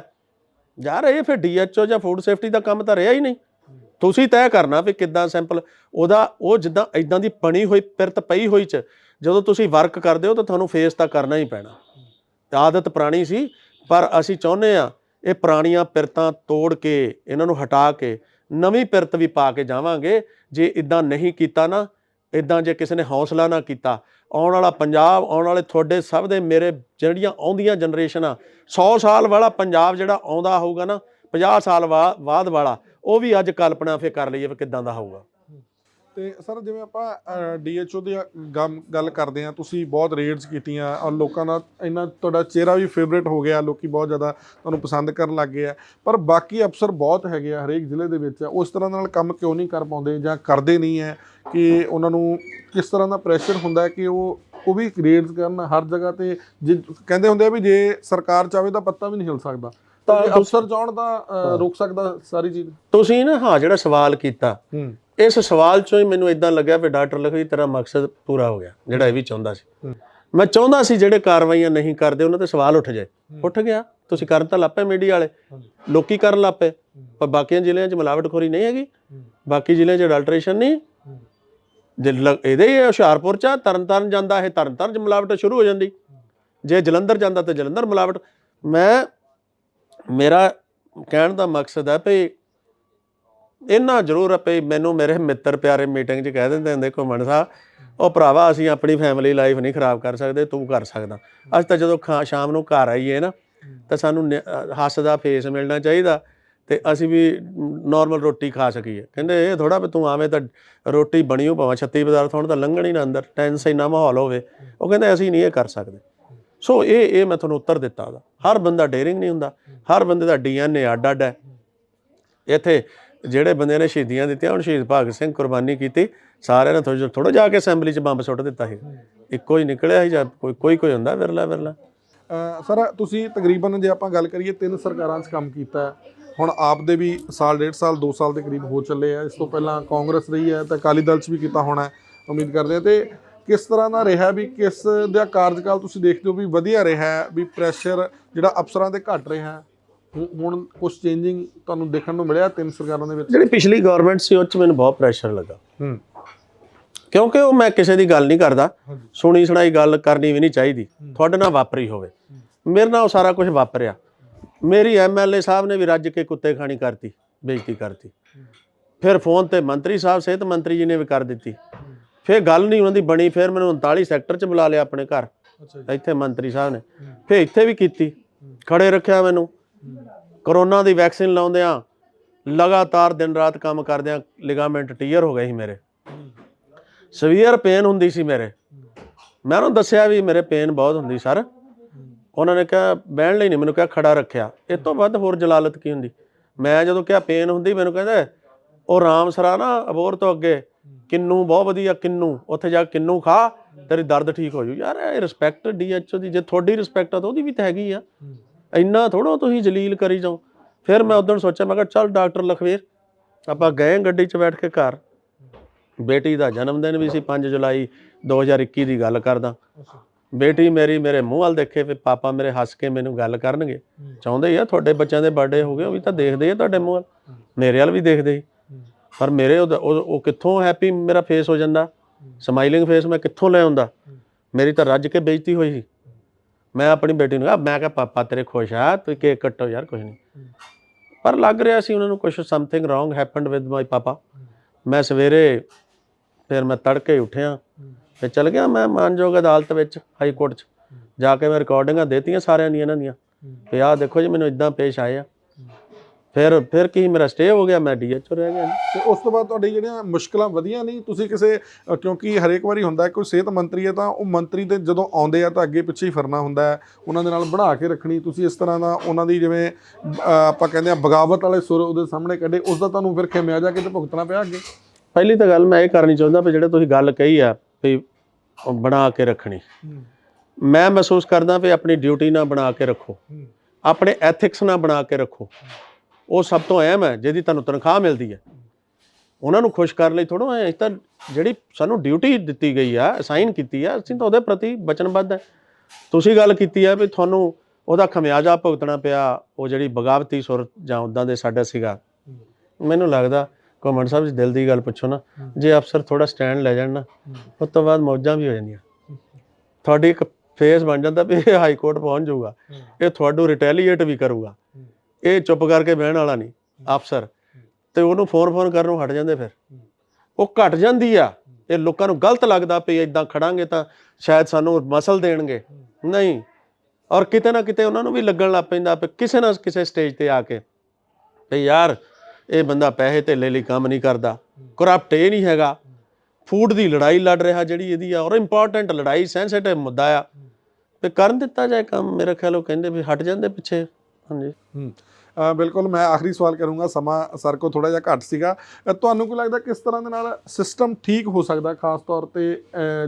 ਯਾਰ ਇਹ ਫਿਰ ਡੀਐਚਓ ਜਾਂ ਫੂਡ ਸੇਫਟੀ ਦਾ ਕੰਮ ਤਾਂ ਰਿਹਾ ਹੀ ਨਹੀਂ। ਤੁਸੀਂ ਤੈਅ ਕਰਨਾ ਵੀ ਕਿੱਦਾਂ ਸੈਂਪਲ। ਉਹਦਾ ਉਹ ਜਿੱਦਾਂ ਇਦਾਂ ਦੀ ਬਣੀ ਹੋਈ ਪਿਰਤ ਪਈ ਹੋਈ ਚ, ਜਦੋਂ ਤੁਸੀਂ ਵਰਕ ਕਰਦੇ ਹੋ ਤਾਂ ਤੁਹਾਨੂੰ ਫੇਸ ਤਾਂ ਕਰਨਾ ਹੀ ਪੈਣਾ। ਆਦਤ ਪੁਰਾਣੀ ਸੀ, ਪਰ ਅਸੀਂ ਚਾਹੁੰਦੇ ਆ ਇਹ ਪੁਰਾਣੀਆਂ ਪਿਰਤਾਂ ਤੋੜ ਕੇ, ਇਹਨਾਂ ਨੂੰ ਹਟਾ ਕੇ, ਨਵੀਂ ਪਿਰਤ ਵੀ ਪਾ ਕੇ ਜਾਵਾਂਗੇ। ਜੇ ਇਦਾਂ ਨਹੀਂ ਕੀਤਾ ਨਾ ਇਦਾਂ ਜੇ ਕਿਸੇ ਨੇ ਹੌਸਲਾ ਨਾ ਕੀਤਾ, ਆਉਣ ਵਾਲਾ ਪੰਜਾਬ, ਆਉਣ ਵਾਲੇ ਤੁਹਾਡੇ ਸਭ ਦੇ ਮੇਰੇ ਜਿਹੜੀਆਂ ਆਉਂਦੀਆਂ ਜਨਰੇਸ਼ਨਾਂ 100 ਸਾਲ ਵਾਲਾ ਪੰਜਾਬ ਜਿਹੜਾ ਆਉਂਦਾ ਹੋਊਗਾ ਨਾ 50 ਸਾਲ ਬਾਅਦ ਵਾਲਾ, ਉਹ ਵੀ ਅੱਜ ਕਲਪਨਾ ਫੇ ਕਰ ਲਈਏ ਵੀ ਕਿਦਾਂ ਦਾ ਹੋਊਗਾ। ਤੇ ਸਰ ਜਿਵੇਂ ਆਪਾਂ ਡੀਐਚਓ ਦੀ ਗੱਲ ਕਰਦੇ ਆ ਤੁਸੀਂ ਬਹੁਤ ਰੇਡਸ ਕੀਤੀਆਂ ਔਰ ਲੋਕਾਂ ਦਾ ਇੰਨਾ ਤੁਹਾਡਾ ਚਿਹਰਾ ਵੀ ਫੇਵਰੇਟ ਹੋ ਗਿਆ ਲੋਕੀ ਬਹੁਤ ਜ਼ਿਆਦਾ ਤੁਹਾਨੂੰ ਪਸੰਦ ਕਰਨ ਲੱਗ ਗਏ ਆ। ਪਰ ਬਾਕੀ ਅਫਸਰ ਬਹੁਤ ਹੈਗੇ ਆ ਹਰੇਕ ਜ਼ਿਲ੍ਹੇ ਦੇ ਵਿੱਚ ਉਸ ਤਰ੍ਹਾਂ ਨਾਲ ਕੰਮ ਕਿਉਂ ਨਹੀਂ ਕਰ ਪਾਉਂਦੇ ਜਾਂ ਕਰਦੇ ਨਹੀਂ ਹੈ ਕਿ ਉਹਨਾਂ ਨੂੰ ਕਿਸ ਤਰ੍ਹਾਂ ਦਾ ਪ੍ਰੈਸ਼ਰ ਹੁੰਦਾ ਹੈ ਕਿ ਉਹ ਉਹ ਵੀ ਰੇਡਸ ਕਰਨ ਹਰ ਜਗ੍ਹਾ ਤੇ ਕਹਿੰਦੇ ਹੁੰਦੇ ਆ ਵੀ ਜੇ ਸਰਕਾਰ ਚਾਵੇ ਤਾਂ ਪੱਤਾ ਵੀ ਨਹੀਂ ਹਿਲ ਸਕਦਾ। ਤਾਂ ਅਫਸਰ ਚਾਹਣ ਅ, ਰੋਕ ਸਕਦਾ ਸਾਰੀ ਚੀਜ਼। ਤੁਸੀਂ ਨਾ ਹਾਂ ਜਿਹੜਾ ਸਵਾਲ ਕੀਤਾ ਇਸ ਸਵਾਲ ਚੋਂ ਹੀ ਮੈਨੂੰ ਇਦਾਂ ਲੱਗਿਆ ਵੀ ਡਾਕਟਰ ਲਖਵੀ ਤੇਰਾ ਮਕਸਦ ਪੂਰਾ ਹੋ ਗਿਆ ਜਿਹੜਾ ਇਹ ਵੀ ਚਾਹੁੰਦਾ ਸੀ। ਮੈਂ ਚਾਹੁੰਦਾ ਸੀ ਜਿਹੜੇ ਕਾਰਵਾਈਆਂ ਨਹੀਂ ਕਰਦੇ ਉਹਨਾਂ ਤੇ ਸਵਾਲ ਉੱਠ ਜਾਏ। ਉੱਠ ਗਿਆ। ਤੁਸੀਂ ਕਰਨ ਤਾਂ ਲੱਪੇ ਮੀਡੀਆ ਵਾਲੇ। ਲੋਕੀ ਕਰਨ ਲੱਪੇ ਪਰ ਬਾਕੀਆਂ ਜ਼ਿਲ੍ਹਿਆਂ 'ਚ ਮਿਲਾਵਟਖੋਰੀ ਨਹੀਂ ਹੈਗੀ। ਬਾਕੀ ਜ਼ਿਲ੍ਹਿਆਂ 'ਚ ਅਡਲਟ੍ਰੇਸ਼ਨ ਨਹੀਂ। ਜੇ ਇਹਦੇ ਹੀ ਹੁਸ਼ਿਆਰਪੁਰ 'ਚ ਤਰਨਤਾਰਨ ਜਾਂਦਾ ਇਹ ਤਰਨਤਾਰਨ 'ਚ ਮਿਲਾਵਟ ਸ਼ੁਰੂ ਹੋ ਜਾਂਦੀ। ਜੇ ਜਲੰਧਰ ਜਾਂਦਾ ਤਾਂ ਜਲੰਧਰ ਮਿਲਾਵਟ। ਮੈਂ ਮੇਰਾ ਕਹਿਣ ਦਾ ਮਕਸਦ ਹੈ ਵੀ ਇੰਨਾ ਜ਼ਰੂਰ ਵੀ ਮੈਨੂੰ ਮੇਰੇ ਮਿੱਤਰ ਪਿਆਰੇ ਮੀਟਿੰਗ 'ਚ ਕਹਿ ਦਿੰਦੇ ਹੁੰਦੇ ਘੁੰਮਣ ਸਾਹਿਬ ਉਹ ਭਰਾਵਾ ਅਸੀਂ ਆਪਣੀ ਫੈਮਿਲੀ ਲਾਈਫ ਨਹੀਂ ਖਰਾਬ ਕਰ ਸਕਦੇ ਤੂੰ ਕਰ ਸਕਦਾ। ਅੱਜ ਤਾਂ ਜਦੋਂ ਖਾ- ਸ਼ਾਮ ਨੂੰ ਘਰ ਆਈਏ ਨਾ ਤਾਂ ਸਾਨੂੰ ਹੱਸਦਾ ਫੇਸ ਮਿਲਣਾ ਚਾਹੀਦਾ ਤੇ ਅਸੀਂ ਵੀ ਨਾਰਮਲ ਰੋਟੀ ਖਾ ਸਕੀਏ। ਕਹਿੰਦੇ ਇਹ ਥੋੜਾ ਵੀ ਤੂੰ ਆਵੇਂ ਤਾਂ ਰੋਟੀ ਬਣੀ ਹੋ ਭਾਵੇਂ 36 ਪਦਾਰਥ ਹੋਣ ਤਾਂ ਲੰਘਣ ਹੀ ਨਾ ਅੰਦਰ ਟੈਂਸ ਇੰਨਾ ਮਾਹੌਲ ਹੋਵੇ। ਉਹ ਕਹਿੰਦੇ ਅਸੀਂ ਨਹੀਂ ਇਹ ਕਰ ਸਕਦੇ। ਸੋ ਇਹ ਇਹ ਮੈਂ ਤੁਹਾਨੂੰ ਉੱਤਰ ਦਿੱਤਾ ਉਹਦਾ। ਹਰ ਬੰਦਾ ਡੇਰਿੰਗ ਨਹੀਂ ਹੁੰਦਾ। ਹਰ ਬੰਦੇ ਦਾ ਡੀਐਨਏ ਅੱਡ ਅੱਡ ਹੈ। ਇੱਥੇ ਜਿਹੜੇ ਬੰਦੇ ਨੇ ਸ਼ਹੀਦੀਆਂ ਦਿੱਤੀਆਂ, ਹੁਣ ਸ਼ਹੀਦ ਭਗਤ ਸਿੰਘ ਕੁਰਬਾਨੀ ਕੀਤੀ, ਸਾਰਿਆਂ ਨੇ ਥੋੜਾ ਥੋੜਾ ਜਾ ਕੇ ਅਸੈਂਬਲੀ 'ਚ ਬੰਬ ਸੁੱਟ ਦਿੱਤਾ ਸੀ। ਇੱਕੋ ਹੀ ਨਿਕਲਿਆ ਸੀ ਜਾਂ ਕੋਈ ਕੋਈ ਕੋਈ ਹੁੰਦਾ ਵਿਰਲਾ ਵਿਰਲਾ? ਸਰ, ਤੁਸੀਂ ਤਕਰੀਬਨ ਜੇ ਆਪਾਂ ਗੱਲ ਕਰੀਏ, ਤਿੰਨ ਸਰਕਾਰਾਂ 'ਚ ਕੰਮ ਕੀਤਾ ਹੁਣ ਆਪ ਦੇ ਵੀ ਸਾਲ, ਡੇਢ ਸਾਲ 2 ਸਾਲ ਦੇ ਕਰੀਬ ਹੋ ਚੱਲੇ ਆ। ਇਸ ਤੋਂ ਪਹਿਲਾਂ ਕਾਂਗਰਸ ਰਹੀ ਹੈ, ਤਾਂ ਅਕਾਲੀ ਦਲ 'ਚ ਵੀ ਕੀਤਾ ਹੋਣਾ ਉਮੀਦ ਕਰਦੇ ਆ ਤੇ ਕਿਸ ਤਰ੍ਹਾਂ ਦਾ ਰਿਹਾ ਵੀ, ਕਿਸ ਦਾ ਕਾਰਜਕਾਲ ਤੁਸੀਂ ਦੇਖਦੇ ਹੋ ਵੀ ਵਧੀਆ ਰਿਹਾ ਵੀ ਪ੍ਰੈਸ਼ਰ ਜਿਹੜਾ ਅਫਸਰਾਂ ਤੇ ਘਟ ਰਿਹਾ ਹੁਣ ਕੁਝ ਚੇਂਜਿੰਗ ਤੁਹਾਨੂੰ ਦੇਖਣ ਨੂੰ ਮਿਲਿਆ ਤਿੰਨ ਸਰਕਾਰਾਂ ਦੇ ਵਿੱਚ? ਜਿਹੜੀ ਪਿਛਲੀ ਗਵਰਨਮੈਂਟ ਸੀ ਉਹ 'ਚ ਮੈਨੂੰ ਬਹੁਤ ਪ੍ਰੈਸ਼ਰ ਲੱਗਾ। ਹੂੰ। ਕਿਉਂਕਿ ਉਹ ਮੈਂ ਕਿਸੇ ਦੀ ਗੱਲ ਨਹੀਂ ਕਰਦਾ ਸੁਣੀ ਸੁਣਾਈ ਗੱਲ ਕਰਨੀ ਵੀ ਨਹੀਂ ਚਾਹੀਦੀ। ਤੁਹਾਡੇ ਨਾਲ ਵਾਪਰੀ ਹੋਵੇ। ਮੇਰੇ ਨਾਲ ਉਹ ਸਾਰਾ ਕੁਝ ਵਾਪਰਿਆ। ਮੇਰੀ ਐਮਐਲਏ ਸਾਹਿਬ ਨੇ ਵੀ ਰੱਜ ਕੇ ਕੁੱਤੇ ਖਾਣੀ ਕਰਤੀ ਬੇਇੱਜ਼ਤੀ ਕਰਤੀ। ਫਿਰ ਫੋਨ ਤੇ ਮੰਤਰੀ ਸਾਹਿਬ ਸਿਹਤ ਮੰਤਰੀ ਜੀ ਨੇ ਵੀ ਕਰ ਦਿੱਤੀ। ਫਿਰ ਗੱਲ ਨਹੀਂ ਉਹਨਾਂ ਦੀ ਬਣੀ ਫਿਰ ਮੈਨੂੰ 39 ਸੈਕਟਰ 'ਚ ਬੁਲਾ ਲਿਆ ਆਪਣੇ ਘਰ। ਅੱਛਾ ਇੱਥੇ ਮੰਤਰੀ ਸਾਹਿਬ ਨੇ। ਫਿਰ ਇੱਥੇ ਵੀ ਕੀਤੀ। ਖੜੇ ਰੱਖਿਆ ਮੈਨੂੰ। ਕਰੋਨਾ ਦੀ ਵੈਕਸੀਨ ਲਾਉਂਦਿਆਂ ਲਗਾਤਾਰ ਦਿਨ ਰਾਤ ਕੰਮ ਕਰਦਿਆਂ ਲਿਗਾਮੈਂਟ ਟੀਅਰ ਹੋ ਗਏ ਸੀ ਮੇਰੇ। ਸਵੀਅਰ ਪੇਨ ਹੁੰਦੀ ਸੀ ਮੇਰੇ। ਮੈਂ ਉਹਨੂੰ ਦੱਸਿਆ ਵੀ ਮੇਰੇ ਪੇਨ ਬਹੁਤ ਹੁੰਦੀ ਸਰ। ਉਹਨਾਂ ਨੇ ਕਿਹਾ, ਬਹਿਣ ਲਈ ਨਹੀਂ, ਮੈਨੂੰ ਕਿਹਾ ਖੜਾ ਰੱਖਿਆ। ਇਹ ਤੋਂ ਵੱਧ ਹੋਰ ਜਲਾਲਤ ਕੀ ਹੁੰਦੀ? ਮੈਂ ਜਦੋਂ ਕਿਹਾ ਪੇਨ ਹੁੰਦੀ, ਮੈਨੂੰ ਕਹਿੰਦਾ, ਉਹ ਰਾਮ ਸਰਾ ਨਾ ਅਬੋਰ ਤੋਂ ਅੱਗੇ, ਕਿੰਨੂ ਬਹੁਤ ਵਧੀਆ, ਕਿੰਨੂ, ਉੱਥੇ ਜਾ ਕੇ ਕਿੰਨੂ ਖਾ, ਤੇਰੀ ਦਰਦ ਠੀਕ ਹੋ ਜੂ। ਯਾਰ, ਇਹ ਰਿਸਪੈਕਟ ਡੀਐਚਓ ਦੀ, ਜੇ ਤੁਹਾਡੀ ਰਿਸਪੈਕਟ ਆ ਤਾਂ ਉਹਦੀ ਵੀ ਤਾਂ ਹੈਗੀ ਆ। ਇੰਨਾ ਥੋੜਾ ਤੁਸੀਂ ਜਲੀਲ ਕਰੀ ਜਾਓ। ਫਿਰ ਮੈਂ ਉਦੋਂ ਸੋਚਿਆ, ਮੈਂ ਕਿਹਾ ਚੱਲ ਡਾਕਟਰ ਲਖਵੀਰ, ਆਪਾਂ ਗਏ ਗੱਡੀ 'ਚ ਬੈਠ ਕੇ ਘਰ। ਬੇਟੀ ਦਾ ਜਨਮ ਦਿਨ ਵੀ ਸੀ 5 ਜੁਲਾਈ 2021 ਦੀ ਗੱਲ ਕਰਦਾ। ਬੇਟੀ ਮੇਰੀ ਮੇਰੇ ਮੂੰਹ ਵੱਲ ਦੇਖੇ ਵੀ ਪਾਪਾ ਮੇਰੇ ਹੱਸ ਕੇ ਮੈਨੂੰ ਗੱਲ ਕਰਨਗੇ। ਚਾਹੁੰਦੇ ਆ ਤੁਹਾਡੇ ਬੱਚਿਆਂ ਦੇ ਬਰਥਡੇ ਹੋ ਗਏ, ਉਹ ਵੀ ਤਾਂ ਦੇਖਦੇ ਆ ਤੁਹਾਡੇ ਮੂੰਹ ਵੱਲ। ਮੇਰੇ ਵੱਲ ਵੀ ਦੇਖਦੇ ਸੀ ਪਰ ਮੇਰੇ ਉਹਦਾ- ਉਹ ਉਹ ਕਿੱਥੋਂ ਹੈਪੀ ਮੇਰਾ ਫੇਸ ਹੋ ਜਾਂਦਾ। ਸਮਾਈਲਿੰਗ ਫੇਸ ਮੈਂ ਕਿੱਥੋਂ ਲੈ ਆਉਂਦਾ। ਮੇਰੀ ਤਾਂ ਰੱਜ ਕੇ ਬੇਇੱਜ਼ਤੀ ਹੋਈ ਸੀ। ਮੈਂ ਆਪਣੀ ਬੇਟੀ ਨੂੰ ਕਿਹਾ, ਮੈਂ ਕਿਹਾ, ਪਾਪਾ, ਤੇਰੇ ਖੁਸ਼ ਆ, ਤੂੰ ਕੇਕ ਕੱਟੋ ਯਾਰ ਕੁਝ ਨਹੀਂ। ਪਰ ਲੱਗ ਰਿਹਾ ਸੀ ਉਹਨਾਂ ਨੂੰ ਕੁਝ something wrong happened with my papa ਮੈਂ ਸਵੇਰੇ ਫਿਰ ਮੈਂ ਤੜਕੇ ਉੱਠਿਆ ਤੇ ਚਲ ਗਿਆ ਮੈਂ ਮਾਨਯੋਗ ਅਦਾਲਤ ਵਿੱਚ, ਹਾਈ ਕੋਰਟ 'ਚ। ਜਾ ਕੇ ਮੈਂ ਰਿਕਾਰਡਿੰਗਾਂ ਦੇਤੀਆਂ ਸਾਰਿਆਂ ਦੀਆਂ, ਇਹਨਾਂ ਦੀਆਂ। ਤੇ ਆਹ ਦੇਖੋ ਜੀ, ਮੈਨੂੰ ਇਦਾਂ ਪੇਸ਼ ਆਏ ਆ। ਫਿਰ ਫਿਰ ਕੀ ਮੇਰਾ ਸਟੇ ਹੋ ਗਿਆ? ਮੈਂ ਡੀਐਚਓ ਰਹਿ ਗਿਆ ਜੀ। ਤੇ ਉਸ ਤੋਂ ਬਾਅਦ ਤੁਹਾਡੀ ਜਿਹੜੀਆਂ ਮੁਸ਼ਕਲਾਂ ਵਧੀਆਂ ਨਹੀਂ ਤੁਸੀਂ ਕਿਸੇ ਅ, ਕਿਉਂਕਿ ਹਰੇਕ ਵਾਰੀ ਹੁੰਦਾ ਹੈ ਕੋਈ ਸਿਹਤ ਮੰਤਰੀ ਹੈ ਤਾਂ ਉਹ ਮੰਤਰੀ ਦੇ ਜਦੋਂ ਆਉਂਦੇ ਆ ਤਾਂ ਅੱਗੇ ਪਿੱਛੇ ਹੀ ਫਿਰਨਾ ਹੁੰਦਾ ਹੈ। ਉਹਨਾਂ ਦੇ ਨਾਲ ਬਣਾ ਕੇ ਰੱਖਣੀ ਤੁਸੀਂ ਇਸ ਤਰ੍ਹਾਂ ਦਾ ਉਹਨਾਂ ਦੀ ਜਿਵੇਂ ਅ, ਆਪਾਂ ਕਹਿੰਦੇ ਆ ਬਗਾਵਤ ਵਾਲੇ ਸੁਰ ਉਹਦੇ ਸਾਹਮਣੇ ਕੱਢੇ ਉਸ ਦਾ ਤੁਹਾਨੂੰ ਫਿਰ ਖਿਮਿਆ ਜਾ ਕੇ ਤੇ ਭੁਗਤਣਾ ਪਿਆ ਅੱਗੇ? ਪਹਿਲੀ ਤਾਂ ਗੱਲ ਮੈਂ ਇਹ ਕਰਨੀ ਚਾਹੁੰਦਾ ਵੀ ਜਿਹੜੇ ਤੁਸੀਂ ਗੱਲ ਕਹੀ ਆ ਵੀ ਉਹ ਬਣਾ ਕੇ ਰੱਖਣੀ। ਮੈਂ ਮਹਿਸੂਸ ਕਰਦਾ ਵੀ ਆਪਣੀ ਡਿਊਟੀ ਨਾਲ ਬਣਾ ਕੇ ਰੱਖੋ। ਆਪਣੇ ਐਥਿਕਸ ਨਾਲ ਬਣਾ ਕੇ ਰੱਖੋ। ਉਹ ਸਭ ਤੋਂ ਅਹਿਮ ਹੈ, ਜਿਹਦੀ ਤੁਹਾਨੂੰ ਤਨਖਾਹ ਮਿਲਦੀ ਹੈ। ਉਹਨਾਂ ਨੂੰ ਖੁਸ਼ ਕਰਨ ਲਈ ਥੋੜੋ ਐ ਤਾਂ ਜਿਹੜੀ ਸਾਨੂੰ ਡਿਊਟੀ ਦਿੱਤੀ ਗਈ ਆ, ਅਸਾਈਨ ਕੀਤੀ ਆ, ਅਸੀਂ ਤਾਂ ਉਹਦੇ ਪ੍ਰਤੀ ਵਚਨਬੱਧ ਹੈ। ਤੁਸੀਂ ਗੱਲ ਕੀਤੀ ਆ ਵੀ ਤੁਹਾਨੂੰ ਉਹਦਾ ਖਮਿਆਜਾ ਭੁਗਤਣਾ ਪਿਆ, ਉਹ ਜਿਹੜੀ ਬਗਾਵਤੀ ਸੁਰ ਜਾਂ ਉਦਾਂ ਦੇ ਸਾਡਾ ਸੀਗਾ। ਮੈਨੂੰ ਲੱਗਦਾ ਕਮੰਡ ਸਾਹਿਬ ਜੀ ਦਿਲ ਦੀ ਗੱਲ ਪੁੱਛੋ ਨਾ, ਜੇ ਅਫਸਰ ਥੋੜਾ ਸਟੈਂਡ ਲੈ ਜਾਣ ਨਾ, ਉਸ ਤੋਂ ਬਾਅਦ ਮੌਜਾਂ ਵੀ ਹੋ ਜਾਂਦੀਆਂ। ਤੁਹਾਡੀ ਇੱਕ ਫੇਸ ਬਣ ਜਾਂਦਾ ਵੀ ਇਹ ਹਾਈ ਕੋਰਟ ਪਹੁੰਚ ਜਾਊਗਾ, ਇਹ ਤੁਹਾਨੂੰ ਰਿਟੈਲੀਏਟ ਵੀ ਕਰੂਗਾ। ਇਹ ਚੁੱਪ ਕਰਕੇ ਬਹਿਣ ਵਾਲਾ ਨਹੀਂ, ਅਫਸਰ। ਤੇ ਉਹਨੂੰ ਫੋਨ ਫੋਨ ਕਰਨ ਨੂੰ ਹਟ ਜਾਂਦੇ ਫਿਰ। ਉਹ ਘਟ ਜਾਂਦੀ ਆ। ਇਹ ਲੋਕਾਂ ਨੂੰ ਗਲਤ ਲੱਗਦਾ ਵੀ ਇਦਾਂ ਖੜਾਂਗੇ ਤਾਂ ਸ਼ਾਇਦ ਸਾਨੂੰ ਮਸਲ ਦੇਣਗੇ। ਨਹੀਂ। ਔਰ ਕਿਤੇ ਨਾ ਕਿਤੇ ਉਹਨਾਂ ਨੂੰ ਵੀ ਲੱਗਣ ਲੱਗ ਪੈਂਦਾ ਵੀ ਕਿਸੇ ਨਾ ਕਿਸੇ ਸਟੇਜ ਤੇ ਆ ਕੇ ਤੇ ਯਾਰ, ਇਹ ਬੰਦਾ ਪੈਸੇ ਧੇਲੇ ਲਈ ਕੰਮ ਨਹੀਂ ਕਰਦਾ। ਕਰਪਟ ਇਹ ਨਹੀਂ ਹੈਗਾ। ਫੂਡ ਦੀ ਲੜਾਈ ਲੜ ਰਿਹਾ ਜਿਹੜੀ ਇਹਦੀ ਆ, ਔਰ ਇੰਪੋਰਟੈਂਟ ਲੜਾਈ ਸੈਂਸਿਟਿਵ ਮੁੱਦਾ ਆ। ਤੇ ਕਰਨ ਦਿੱਤਾ ਜਾਏ ਕੰਮ, ਮੇਰੇ ਖਿਆਲ ਉਹ ਕਹਿੰਦੇ ਵੀ ਹਟ ਜਾਂਦੇ ਪਿੱਛੇ। ਹਾਂਜੀ। ਹੂੰ। ਬਿਲਕੁਲ ਮੈਂ ਆਖਰੀ ਸਵਾਲ ਕਰੂੰਗਾ ਸਮਾਂ ਸਰ ਕੋ ਥੋੜਾ ਜਿਹਾ ਘੱਟ ਸੀਗਾ। ਤੁਹਾਨੂੰ ਕੀ ਲੱਗਦਾ ਕਿਸ ਤਰ੍ਹਾਂ ਦੇ ਨਾਲ ਸਿਸਟਮ ਠੀਕ ਹੋ ਸਕਦਾ ਖਾਸ ਤੌਰ ਤੇ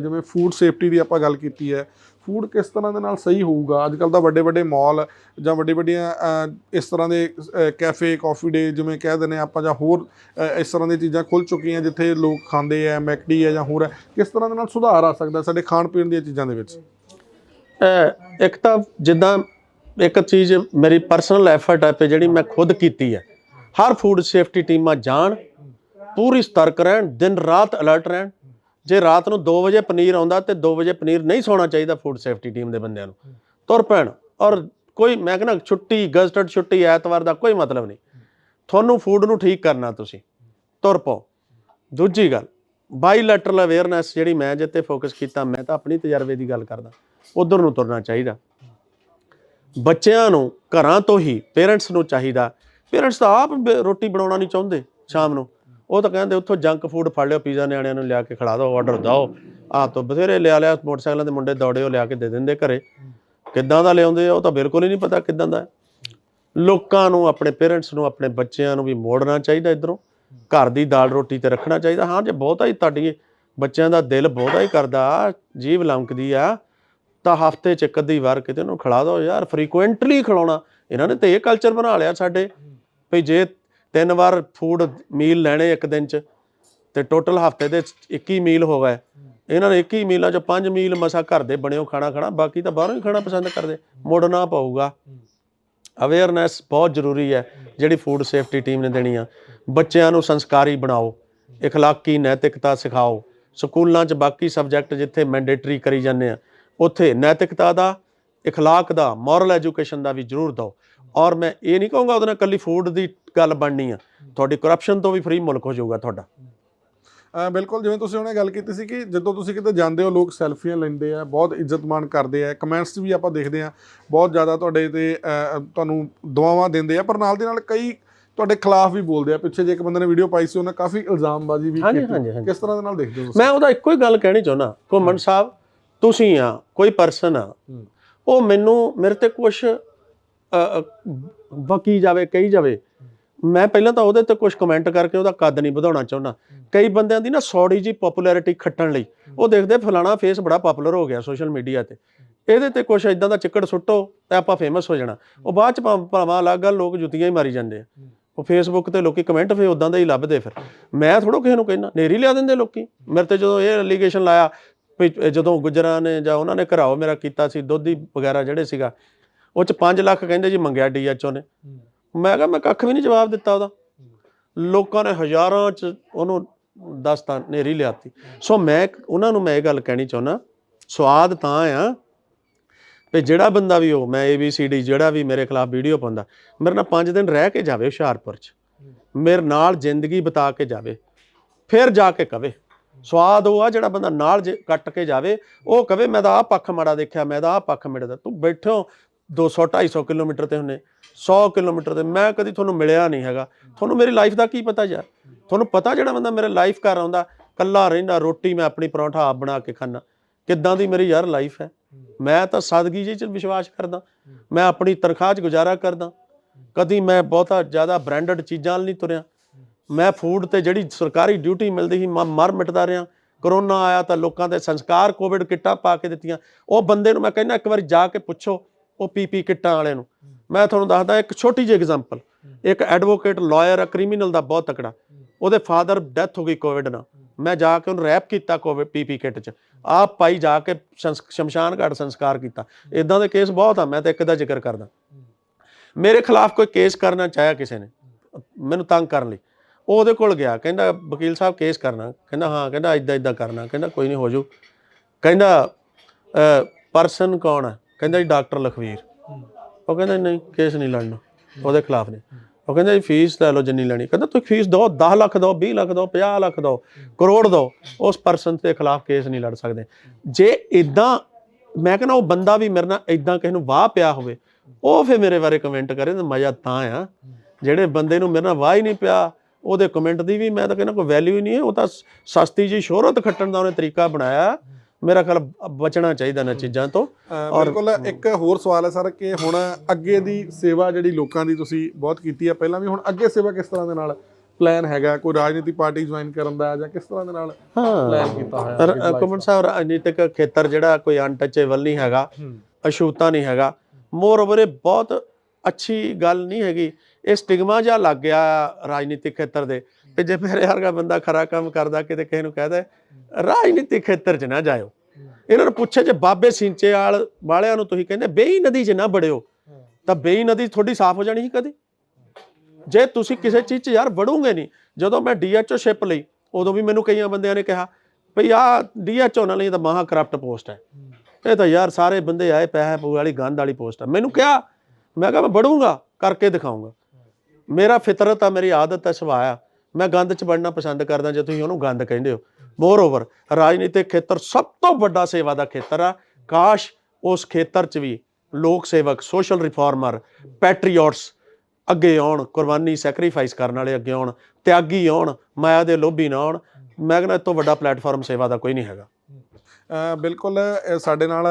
ਜਿਵੇਂ ਫੂਡ ਸੇਫਟੀ ਦੀ ਆਪਾਂ ਗੱਲ ਕੀਤੀ ਹੈ? ਫੂਡ ਕਿਸ ਤਰ੍ਹਾਂ ਦੇ ਨਾਲ ਸਹੀ ਹੋਊਗਾ? ਅੱਜ ਕੱਲ ਤਾਂ ਵੱਡੇ ਵੱਡੇ ਮਾਲ ਜਾਂ ਵੱਡੀ ਵੱਡੀਆਂ ਇਸ ਤਰ੍ਹਾਂ ਦੇ ਕੈਫੇ ਕਾਫੀ ਡੇ ਜਿਵੇਂ ਕਹਿ ਦਿੰਦੇ ਆਪਾਂ ਜਾਂ ਹੋਰ ਇਸ ਤਰ੍ਹਾਂ ਦੀਆਂ ਚੀਜ਼ਾਂ ਖੁੱਲ ਚੁੱਕੀਆਂ ਜਿੱਥੇ ਲੋਕ ਖਾਂਦੇ ਆ ਮੈਕਡੀ ਹੈ ਜਾਂ ਹੋਰ ਹੈ ਕਿਸ ਤਰ੍ਹਾਂ ਦੇ ਨਾਲ ਸੁਧਾਰ ਆ ਸਕਦਾ ਸਾਡੇ ਖਾਣ ਪੀਣ ਦੀਆਂ ਚੀਜ਼ਾਂ ਦੇ ਵਿੱਚ? ਇੱਕ ਤਾਂ ਜਿੱਦਾਂ ਇੱਕ ਚੀਜ਼ ਮੇਰੀ ਪਰਸਨਲ ਐਫਰਟ ਹੈ ਜਿਹੜੀ ਮੈਂ ਖੁਦ ਕੀਤੀ ਹੈ ਹਰ ਫੂਡ ਸੇਫਟੀ ਟੀਮਾਂ ਜਾਣ, ਪੂਰੀ ਸਤਰਕ ਰਹਿਣ, ਦਿਨ ਰਾਤ ਅਲਰਟ ਰਹਿਣ। ਜੇ ਰਾਤ ਨੂੰ 2 ਵਜੇ ਪਨੀਰ ਆਉਂਦਾ ਤੇ 2 ਵਜੇ ਪਨੀਰ ਨਹੀਂ ਸੌਣਾ ਚਾਹੀਦਾ ਫੂਡ ਸੇਫਟੀ ਟੀਮ ਦੇ ਬੰਦਿਆਂ ਨੂੰ। ਤੁਰ ਪੈਣ। ਔਰ ਕੋਈ ਮੈਂ ਕਹਿੰਦਾ ਛੁੱਟੀ ਗਜ਼ਟਡ ਛੁੱਟੀ ਐਤਵਾਰ ਦਾ ਕੋਈ ਮਤਲਬ ਨਹੀਂ। ਤੁਹਾਨੂੰ ਫੂਡ ਨੂੰ ਠੀਕ ਕਰਨਾ ਤੁਸੀਂ। ਤੁਰ ਪਾਓ। ਦੂਜੀ ਗੱਲ ਬਾਈਲੈਟਰਲ ਅਵੇਅਰਨੈਸ ਜਿਹੜੀ ਮੈਂ ਜਿੱਤੇ ਫੋਕਸ ਕੀਤਾ, ਮੈਂ ਤਾਂ ਆਪਣੀ ਤਜਰਬੇ ਦੀ ਗੱਲ ਕਰਦਾ। ਉਧਰ ਨੂੰ ਤੁਰਨਾ ਚਾਹੀਦਾ। ਬੱਚਿਆਂ ਨੂੰ, ਘਰਾਂ ਤੋਂ ਹੀ ਪੇਰੈਂਟਸ ਨੂੰ ਚਾਹੀਦਾ। ਪੇਰੈਂਟਸ ਤਾਂ ਆਪ ਬ- ਰੋਟੀ ਬਣਾਉਣਾ ਨਹੀਂ ਚਾਹੁੰਦੇ ਸ਼ਾਮ ਨੂੰ। ਉਹ ਤਾਂ ਕਹਿੰਦੇ ਉੱਥੋਂ ਜੰਕ ਫੂਡ ਫੜ ਲਿਓ ਪੀਜ਼ਾ ਨਿਆਣਿਆਂ ਨੂੰ ਲਿਆ ਕੇ ਖਿਲਾ ਦਿਓ ਆਰਡਰ ਦਿਓ। ਆ ਤੋਂ ਬਥੇਰੇ ਲਿਆ ਲਿਆ, ਮੋਟਰਸਾਈਕਲਾਂ ਦੇ ਮੁੰਡੇ ਦੌੜੇ, ਉਹ ਲਿਆ ਕੇ ਦੇ ਦਿੰਦੇ ਘਰੇ। ਕਿੱਦਾਂ ਦਾ ਲਿਆਉਂਦੇ ਆ, ਉਹ ਤਾਂ ਬਿਲਕੁਲ ਹੀ ਨਹੀਂ ਪਤਾ ਕਿੱਦਾਂ ਦਾ। ਲੋਕਾਂ ਨੂੰ, ਆਪਣੇ ਪੇਰੈਂਟਸ ਨੂੰ, ਆਪਣੇ ਬੱਚਿਆਂ ਨੂੰ ਵੀ ਮੋੜਨਾ ਚਾਹੀਦਾ ਇਧਰੋਂ। ਘਰ ਦੀ ਦਾਲ ਰੋਟੀ ਤੇ ਰੱਖਣਾ ਚਾਹੀਦਾ। ਹਾਂ, ਜੇ ਬਹੁਤਾ ਹੀ ਤੁਹਾਡੀ ਬੱਚਿਆਂ ਦਾ ਦਿਲ ਬਹੁਤਾ ਹੀ ਕਰਦਾ ਜੀਵ ਲੰਕਦੀ ਆ। ਤਾਂ ਹਫਤੇ ਚ ਇੱਕ ਅੱਧੀ ਵਾਰ ਕਿਤੇ ਉਹਨੂੰ ਖਿਲਾ ਦਿਓ ਯਾਰ ਫ੍ਰੀਕੁਐਂਟਲੀ ਖਿਲਾਉਣਾ ਇਹਨਾਂ ਨੇ ਤੇ ਇਹ ਕਲਚਰ ਬਣਾ ਲਿਆ ਸਾਡੇ ਵੀ ਜੇ ਤਿੰਨ ਵਾਰ ਫੂਡ ਮੀਲ ਲੈਣੇ ਇੱਕ ਦਿਨ ਚ ਤੇ ਟੋਟਲ ਹਫਤੇ ਦੇ 21 ਮੀਲ ਹੋ ਗਏ ਇਹਨਾਂ ਨੇ 21 ਮੀਲਾਂ ਚੋਂ 5 ਮੀਲ ਮਸਾ ਘਰ ਦੇ ਬਣਿਓ ਖਾਣਾ ਖਾਣਾ ਬਾਕੀ ਤਾਂ ਬਾਹਰੋਂ ਹੀ ਖਾਣਾ ਪਸੰਦ ਕਰਦੇ ਮੁੜਨਾ ਪਊਗਾ ਅਵੇਅਰਨੈਸ ਬਹੁਤ ਜ਼ਰੂਰੀ ਹੈ ਜਿਹੜੀ ਫੂਡ ਸੇਫਟੀ ਟੀਮ ਨੇ ਦੇਣੀ ਆ ਬੱਚਿਆਂ ਨੂੰ ਸੰਸਕਾਰੀ ਬਣਾਓ اخلاقی ਨੈਤਿਕਤਾ ਸਿਖਾਓ ਸਕੂਲਾਂ 'ਚ ਬਾਕੀ ਸਬਜੈਕਟ ਜਿੱਥੇ ਮੈਂਡੇਟਰੀ ਕਰੀ ਜਾਂਦੇ ਆ ਉੱਥੇ ਨੈਤਿਕਤਾ ਦਾ اخلاق ਦਾ ਮੋਰਲ ਐਜੂਕੇਸ਼ਨ ਦਾ ਵੀ ਜ਼ਰੂਰ ਦਿਓ ਔਰ ਮੈਂ ਇਹ ਨਹੀਂ ਕਹੂੰਗਾ ਉਹਦੇ ਨਾਲ ਕੱਲੀ ਫੂਡ ਦੀ ਗੱਲ ਬਣਨੀ ਆ ਤੁਹਾਡੀ ਕਰਪਸ਼ਨ ਤੋਂ ਵੀ ਫ੍ਰੀ ਮੁਲਕ ਹੋ ਜਾਊਗਾ ਤੁਹਾਡਾ ਅ, ਬਿਲਕੁਲ ਜਿਵੇਂ ਤੁਸੀਂ ਉਹਨੇ ਗੱਲ ਕੀਤੀ ਸੀ ਕਿ ਜਦੋਂ ਤੁਸੀਂ ਕਿਤੇ ਜਾਂਦੇ ਹੋ ਲੋਕ ਸੈਲਫੀਆਂ ਲੈਂਦੇ ਆ ਬਹੁਤ ਇੱਜ਼ਤ ਮਾਣ ਕਰਦੇ ਆ ਕਮੈਂਟਸ ਵੀ ਆਪਾਂ ਦੇਖਦੇ ਆ ਬਹੁਤ ਜ਼ਿਆਦਾ ਤੁਹਾਡੇ ਤੇ ਅ, ਤੁਹਾਨੂੰ ਦੁਆਵਾਂ ਦਿੰਦੇ ਆ ਪਰ ਨਾਲ ਦੇ ਨਾਲ ਕਈ ਤੁਹਾਡੇ ਖਿਲਾਫ ਵੀ ਬੋਲਦੇ ਆ ਪਿੱਛੇ ਜੇ ਇੱਕ ਬੰਦੇ ਨੇ ਵੀਡੀਓ ਪਾਈ ਸੀ ਉਹਨੇ ਕਾਫੀ ਇਲਜ਼ਾਮਬਾਜ਼ੀ ਵੀ ਹਾਂਜੀ, ਕੀਤੀ ਹਾਂਜੀ, ਹਾਂਜੀ। ਕਿਸ ਤਰ੍ਹਾਂ ਦੇ ਨਾਲ ਦੇਖਦੇ ਹੋ ਤੁਸੀਂ ਮੈਂ ਉਹਦਾ ਇੱਕੋ ਹੀ ਗੱਲ ਕਹਿਣੀ ਚਾਹੁੰਦਾ ਘੁੰਮਣ ਸਾਹਿਬ ਤੁਸੀਂ ਆ ਕੋਈ ਪਰਸਨ ਆ। ਉਹ ਮੈਨੂੰ ਮੇਰੇ ਤੇ ਕੁਝ ਬਕੀ ਜਾਵੇ ਕਹੀ ਜਾਵੇ। ਮੈਂ ਪਹਿਲਾਂ ਤਾਂ ਉਹਦੇ ਤੇ ਕੁਝ ਕਮੈਂਟ ਕਰਕੇ ਉਹਦਾ ਕੱਦ ਨਹੀਂ ਵਧਾਉਣਾ ਚਾਹੁੰਦਾ। ਕਈ ਬੰਦਿਆਂ ਦੀ ਨਾ ਸੌੜੀ ਜੀ ਪਪੂਲੈਰਿਟੀ ਖੱਟਣ ਲਈ ਉਹ ਦੇਖਦੇ ਫਲਾਣਾ ਫੇਸ ਬੜਾ ਪਪੂਲਰ ਹੋ ਗਿਆ ਸੋਸ਼ਲ ਮੀਡੀਆ ਤੇ। ਇਹਦੇ ਤੇ ਕੁਝ ਇਦਾਂ ਦਾ ਚਿੱਕੜ ਸੁੱਟੋ ਤੇ ਆਪਾਂ ਫੇਮਸ ਹੋ ਜਾਣਾ। ਉਹ ਬਾਅਦ ਚ ਭਾਵੇਂ- ਭਾਵੇਂ ਅਲੱਗ ਗੱਲ ਲੋਕ ਜੁੱਤੀਆਂ ਹੀ ਮਾਰੀ ਜਾਂਦੇ ਆ। ਉਹ ਫੇਸਬੁੱਕ ਤੇ ਲੋਕੀ ਕਮੈਂਟ ਫੇ ਉਦਾਂ ਦਾ ਹੀ ਲੱਭਦੇ ਫਿਰ। ਮੈਂ ਥੋੜੋ ਕਿਸੇ ਨੂੰ ਕਹਿਣਾ ਨੇਰੀ ਲਿਆ ਦਿੰਦੇ ਲੋਕੀ। ਮੇਰੇ ਤੇ ਜਦੋਂ ਇਹ ਅਲੀਗੇਸ਼ਨ ਲਾਇਆ ਵੀ ਜਦੋਂ ਗੁਜਰਾਂ ਨੇ ਜਾਂ ਉਹਨਾਂ ਨੇ ਘਰਾਓ ਮੇਰਾ ਕੀਤਾ ਸੀ ਦੋਧੀ ਵਗੈਰਾ ਜਿਹੜੇ ਸੀਗਾ ਉਹ ਚ 5 ਲੱਖ ਕਹਿੰਦੇ ਜੀ ਮੰਗਿਆ ਡੀਐਚਓ ਨੇ। ਮੈਂ ਕਿਹਾ ਮੈਂ ਕੱਖ ਵੀ ਨਹੀਂ ਜਵਾਬ ਦਿੱਤਾ ਉਹਦਾ। ਲੋਕਾਂ ਨੇ ਹਜ਼ਾਰਾਂ ਚ ਉਹਨੂੰ ਦਸਤਾਂ ਨੇਰੀ ਲਿਆਤੀ। ਸੋ ਮੈਂ ਉਹਨਾਂ ਨੂੰ ਮੈਂ ਇਹ ਗੱਲ ਕਹਿਣੀ ਚਾਹੁੰਦਾ ਸਵਾਦ ਤਾਂ ਆ ਵੀ ਜਿਹੜਾ ਬੰਦਾ ਵੀ ਹੋ ਮੈਂ ABCD ਜਿਹੜਾ ਵੀ ਮੇਰੇ ਖਿਲਾਫ ਵੀਡੀਓ ਪਾਉਂਦਾ ਮੇਰੇ ਨਾਲ 5 ਦਿਨ ਰਹਿ ਕੇ ਜਾਵੇ ਹੁਸ਼ਿਆਰਪੁਰ ਚ। ਮੇਰੇ ਨਾਲ ਜ਼ਿੰਦਗੀ ਬਿਤਾ ਕੇ ਜਾਵੇ ਫਿਰ ਜਾ ਕੇ ਕਵੇ। ਸਵਾਦ ਉਹ ਆ ਜਿਹੜਾ ਬੰਦਾ ਨਾਲ ਜੇ ਕੱਟ ਕੇ ਜਾਵੇ, ਉਹ ਕਵੇ, ਮੈਂ ਤਾਂ ਆਹ ਪੱਖ ਮਾੜਾ ਦੇਖਿਆ, ਮੈਂ ਤਾਂ ਆਹ ਪੱਖ ਮਿਲਦਾ ਤੂੰ ਬੈਠੋ 200 250 ਕਿਲੋਮੀਟਰ ਤੇ ਹੁੰਨੇ 100 ਕਿਲੋਮੀਟਰ ਤੇ, ਮੈਂ ਕਦੀ ਤੁਹਾਨੂੰ ਮਿਲਿਆ ਨਹੀਂ ਹੈਗਾ। ਤੁਹਾਨੂੰ ਮੇਰੀ ਲਾਈਫ ਦਾ ਕੀ ਪਤਾ ਯਾਰ? ਤੁਹਾਨੂੰ ਪਤਾ ਜਿਹੜਾ ਬੰਦਾ ਮੇਰੇ ਲਾਈਫ ਘਰ ਆਉਂਦਾ ਕੱਲਾ ਰਹਿੰਦਾ, ਰੋਟੀ ਮੈਂ ਆਪਣੀ ਪਰੌਂਠਾ ਆਪ ਬਣਾ ਕੇ ਖਾਣਾ ਕਿੱਦਾਂ ਦੀ ਮੇਰੀ ਯਾਰ ਲਾਈਫ ਹੈ? ਮੈਂ ਤਾਂ ਸਾਦਗੀ ਜੀ ਚ ਵਿਸ਼ਵਾਸ ਕਰਦਾ। ਮੈਂ ਆਪਣੀ ਤਨਖਾਹ 'ਚ ਗੁਜ਼ਾਰਾ ਕਰਦਾ। ਕਦੀ ਮੈਂ ਬਹੁਤਾ ਜ਼ਿਆਦਾ ਬ੍ਰਾਂਡਡ ਚੀਜ਼ਾਂ ਨਾਲ ਨਹੀਂ ਤੁਰਿਆ। ਮੈਂ ਫੂਡ ਤੇ ਜਿਹੜੀ ਸਰਕਾਰੀ ਡਿਊਟੀ ਮਿਲਦੀ ਸੀ, ਮੈਂ ਮਰ ਮਿਟਦਾ ਰਿਹਾ। ਕਰੋਨਾ ਆਇਆ ਤਾਂ ਲੋਕਾਂ ਦੇ ਸੰਸਕਾਰ ਕੋਵਿਡ ਕਿੱਟਾਂ ਪਾ ਕੇ ਦਿੱਤੀਆਂ। ਉਹ ਬੰਦੇ ਨੂੰ ਮੈਂ ਕਹਿੰਦਾ, ਇੱਕ ਵਾਰੀ ਜਾ ਕੇ ਪੁੱਛੋ ਉਹ ਪੀਪੀ ਕਿੱਟਾਂ ਵਾਲੇ ਨੂੰ। ਮੈਂ ਤੁਹਾਨੂੰ ਦੱਸਦਾ, ਇੱਕ ਛੋਟੀ ਜਿਹੀ ਐਗਜ਼ਾਮਪਲ ਇੱਕ ਐਡਵੋਕੇਟ ਲਾਇਰ ਆ ਕ੍ਰਿਮੀਨਲ ਦਾ ਬਹੁਤ ਤਕੜਾ। ਉਹਦੇ ਫਾਦਰ ਡੈਥ ਹੋ ਗਈ ਕੋਵਿਡ ਨਾਲ। ਮੈਂ ਜਾ ਕੇ ਉਹਨੂੰ ਰੈਪ ਕੀਤਾ ਕੋਵਿਡ ਪੀਪੀ ਕਿੱਟ 'ਚ। ਆਪ ਪਾਈ ਜਾ ਕੇ ਸੰਸ- ਸ਼ਮਸ਼ਾਨ ਘਾਟ ਸੰਸਕਾਰ ਕੀਤਾ। ਇਦਾਂ ਦੇ ਕੇਸ ਬਹੁਤ ਆ, ਮੈਂ ਤਾਂ ਇੱਕ ਦਾ ਜ਼ਿਕਰ ਕਰਦਾ। ਮੇਰੇ ਖਿਲਾਫ ਕੋਈ ਕੇਸ ਕਰਨਾ ਚਾਹਿਆ ਕਿਸੇ ਨੇ, ਮੈਨੂੰ ਤੰਗ ਕਰਨ ਲਈ। ਉਹ ਉਹਦੇ ਕੋਲ ਗਿਆ, ਕਹਿੰਦਾ ਵਕੀਲ ਸਾਹਿਬ ਕੇਸ ਕਰਨਾ। ਕਹਿੰਦਾ, ਹਾਂ, ਕਹਿੰਦਾ ਇਦਾਂ ਇਦਾਂ ਕਰਨਾ। ਕਹਿੰਦਾ, ਕੋਈ ਨਹੀਂ ਹੋ ਜੂ ਕਹਿੰਦਾ ਪਰਸਨ ਕੌਣ ਹੈ? ਕਹਿੰਦਾ ਜੀ ਡਾਕਟਰ ਲਖਵੀਰ। ਉਹ ਕਹਿੰਦਾ, ਨਹੀਂ ਕੇਸ ਨਹੀਂ ਲੜਨਾ। ਉਹਦੇ ਖਿਲਾਫ ਨਹੀਂ ਉਹ ਕਹਿੰਦਾ ਜੀ ਫੀਸ ਲੈ ਲਓ ਜਿੰਨੀ ਲੈਣੀ। ਕਹਿੰਦਾ, ਤੁਸੀਂ ਫੀਸ ਦਿਓ 10 ਲੱਖ ਦਿਓ 20 ਲੱਖ ਦਿਓ 50 ਲੱਖ ਦਿਓ, ਕਰੋੜ ਦਿਓ। ਉਸ ਪਰਸਨ ਦੇ ਖਿਲਾਫ ਕੇਸ ਨਹੀਂ ਲੜ ਸਕਦੇ। ਜੇ ਇਦਾਂ ਮੈਂ ਕਹਿੰਦਾ, ਉਹ ਬੰਦਾ ਵੀ ਮੇਰੇ ਨਾਲ ਇਦਾਂ ਕਿਸੇ ਨੂੰ ਵਾਹ ਪਿਆ ਹੋਵੇ, ਉਹ ਫੇ ਮੇਰੇ ਬਾਰੇ ਕਮੈਂਟ ਕਰੇ ਤਾਂ ਮਜ਼ਾ ਤਾਂ ਆ ਜਿਹੜੇ ਬੰਦੇ ਨੂੰ ਮੇਰੇ ਨਾਲ ਵਾਹ ਹੀ ਨਹੀਂ ਪਿਆ ਉਹਦੇ ਕਮੈਂਟ ਦੀ ਵੀ ਮੈਂ ਤਾਂ ਕਹਿੰਦਾ ਕੋਈ ਵੈਲਿਊ ਹੀ ਨਹੀਂ ਹੈ ਉਹ ਤਾਂ ਸਸਤੀ ਜੀ ਸ਼ੋਹਰਤ ਖੱਟਣ ਦਾ ਉਹਨੇ ਤਰੀਕਾ ਬਣਾਇਆ। ਮੇਰਾ ਖਿਆਲ ਬਚਣਾ ਚਾਹੀਦਾ ਨਾ ਚੀਜ਼ਾਂ ਤੋਂ। ਅ, ਬਿਲਕੁਲ ਇੱਕ ਹੋਰ ਸਵਾਲ ਹੈ ਸਰ ਕਿ ਹੁਣ ਅੱਗੇ ਦੀ ਸੇਵਾ ਜਿਹੜੀ ਲੋਕਾਂ ਦੀ ਤੁਸੀਂ ਬਹੁਤ ਕੀਤੀ ਹੈ ਪਹਿਲਾਂ ਵੀ ਹੁਣ ਅੱਗੇ ਸੇਵਾ ਕਿਸ ਤਰ੍ਹਾਂ ਦੇ ਨਾਲ ਪਲਾਨ ਹੈਗਾ? ਕੋਈ ਰਾਜਨੀਤੀ ਪਾਰਟੀ ਜੁਆਇਨ ਕਰਨ ਦਾ ਜਾਂ ਕਿਸ ਤਰ੍ਹਾਂ ਦੇ ਨਾਲ ਪਲਾਨ ਕੀਤਾ ਹੋਇਆ ਕਮਨ ਸਾਹਿਬ ਰਾਜਨੀਤਿਕ ਖੇਤਰ ਜਿਹੜਾ ਕੋਈ ਅਨਟੱਚੇਬਲ ਨਹੀਂ ਹੈਗਾ ਅਛੂਤਾ ਨਹੀਂ ਹੈਗਾ। ਮੋਰ ਓਵਰ ਇਹ ਬਹੁਤ ਅੱਛੀ ਗੱਲ ਨਹੀਂ ਹੈਗੀ ਇਹ ਸਟਿਗਮਾ ਜਿਹਾ ਲੱਗ ਗਿਆ ਰਾਜਨੀਤਿਕ ਖੇਤਰ ਦੇ ਤੇ ਜੇ ਮੇਰੇ ਵਰਗਾ ਬੰਦਾ ਖਰਾ ਕੰਮ ਕਰਦਾ ਕਿਤੇ ਕਿਸੇ ਨੂੰ ਕਹਦਾ ਰਾਜਨੀਤਿਕ ਖੇਤਰ 'ਚ ਨਾ ਜਾਇਓ। ਇਹਨਾਂ ਨੂੰ ਪੁੱਛੇ ਜੇ ਬਾਬੇ ਸਿੰਚੇ ਵਾਲ ਵਾਲਿਆਂ ਨੂੰ ਤੁਸੀਂ ਕਹਿੰਦੇ ਬੇਈ ਨਦੀ 'ਚ ਨਾ ਬੜਿਓ ਤਾਂ ਬੇਈ ਨਦੀ ਥੋੜੀ ਸਾਫ਼ ਹੋ ਜਾਣੀ ਸੀ ਕਦੇ? ਜੇ ਤੁਸੀਂ ਕਿਸੇ ਚੀਜ਼ 'ਚ ਯਾਰ ਵੜੋਗੇ ਨਹੀਂ ਜਦੋਂ ਮੈਂ ਡੀਐਚਓ ਸ਼ਿਪ ਲਈ ਉਦੋਂ ਵੀ ਮੈਨੂੰ ਕਈਆਂ ਬੰਦਿਆਂ ਨੇ ਕਿਹਾ ਭਈ ਆ ਡੀਐਚਓ ਨਾਲ ਇਹ ਤਾਂ ਮਹਾ ਕਰਪਟ ਪੋਸਟ ਹੈ। ਇਹ ਤਾਂ ਯਾਰ ਸਾਰੇ ਬੰਦੇ ਆਏ ਪੈਸੇ ਪੂ ਵਾਲੀ ਗੰਦ ਵਾਲੀ ਪੋਸਟ ਹੈ। ਮੈਨੂੰ ਕਿਹਾ ਮੈਂ ਕਿਹਾ ਮੈਂ ਵੜੂੰਗਾ ਕਰਕੇ ਦਿਖਾਉਂਗਾ। ਮੇਰਾ ਫਿਤਰਤ ਆ ਮੇਰੀ ਆਦਤ ਹੈ ਸੁਭਾਅ ਆ। ਮੈਂ ਗੰਦ 'ਚ ਵੜਨਾ ਪਸੰਦ ਕਰਦਾ ਜੇ ਤੁਸੀਂ ਉਹਨੂੰ ਗੰਦ ਕਹਿੰਦੇ ਹੋ। ਮੋਰ ਓਵਰ ਰਾਜਨੀਤਿਕ ਖੇਤਰ ਸਭ ਤੋਂ ਵੱਡਾ ਸੇਵਾ ਦਾ ਖੇਤਰ ਆ। ਕਾਸ਼ ਉਸ ਖੇਤਰ 'ਚ ਵੀ ਲੋਕ ਸੇਵਕ ਸੋਸ਼ਲ ਰਿਫਾਰਮਰ ਪੈਟਰੀਓਟਸ ਅੱਗੇ ਆਉਣ, ਕੁਰਬਾਨੀ ਸੈਕਰੀਫਾਈਸ ਕਰਨ ਵਾਲੇ ਅੱਗੇ ਆਉਣ, ਤਿਆਗੀ ਆਉਣ, ਮਾਇਆ ਦੇ ਲੋਭੀ ਨਾ ਆਉਣ। ਮੈਂ ਕਹਿੰਦਾ ਇਸ ਤੋਂ ਵੱਡਾ ਪਲੇਟਫਾਰਮ ਸੇਵਾ ਦਾ ਕੋਈ ਨਹੀਂ ਹੈਗਾ। ਬਿਲਕੁਲ ਸਾਡੇ ਨਾਲ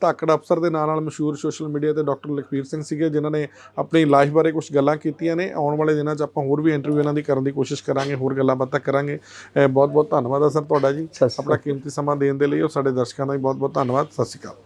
ਧਾਕੜ ਅਫਸਰ ਦੇ ਨਾਂ ਨਾਲ ਮਸ਼ਹੂਰ ਸੋਸ਼ਲ ਮੀਡੀਆ ਤੇ ਡਾਕਟਰ ਲਖਵੀਰ ਸਿੰਘ ਸੀਗੇ ਜਿਨ੍ਹਾਂ ਨੇ ਆਪਣੀ ਲਾਈਫ ਬਾਰੇ ਕੁਝ ਗੱਲਾਂ ਕੀਤੀਆਂ ਨੇ। ਆਉਣ ਵਾਲੇ ਦਿਨਾਂ 'ਚ ਆਪਾਂ ਹੋਰ ਵੀ ਇੰਟਰਵਿਊ ਇਹਨਾਂ ਦੀ ਕਰਨ ਦੀ ਕੋਸ਼ਿਸ਼ ਕਰਾਂਗੇ ਹੋਰ ਗੱਲਾਂ ਬਾਤਾਂ ਕਰਾਂਗੇ। ਬਹੁਤ ਬਹੁਤ ਧੰਨਵਾਦ ਆ ਸਰ ਤੁਹਾਡਾ ਜੀ ਆਪਣਾ ਕੀਮਤੀ ਸਮਾਂ ਦੇਣ ਦੇ ਲਈ ਔਰ ਸਾਡੇ ਦਰਸ਼ਕਾਂ ਦਾ ਵੀ ਬਹੁਤ ਬਹੁਤ ਧੰਨਵਾਦ। ਸਤਿ ਸ਼੍ਰੀ ਅਕਾਲ।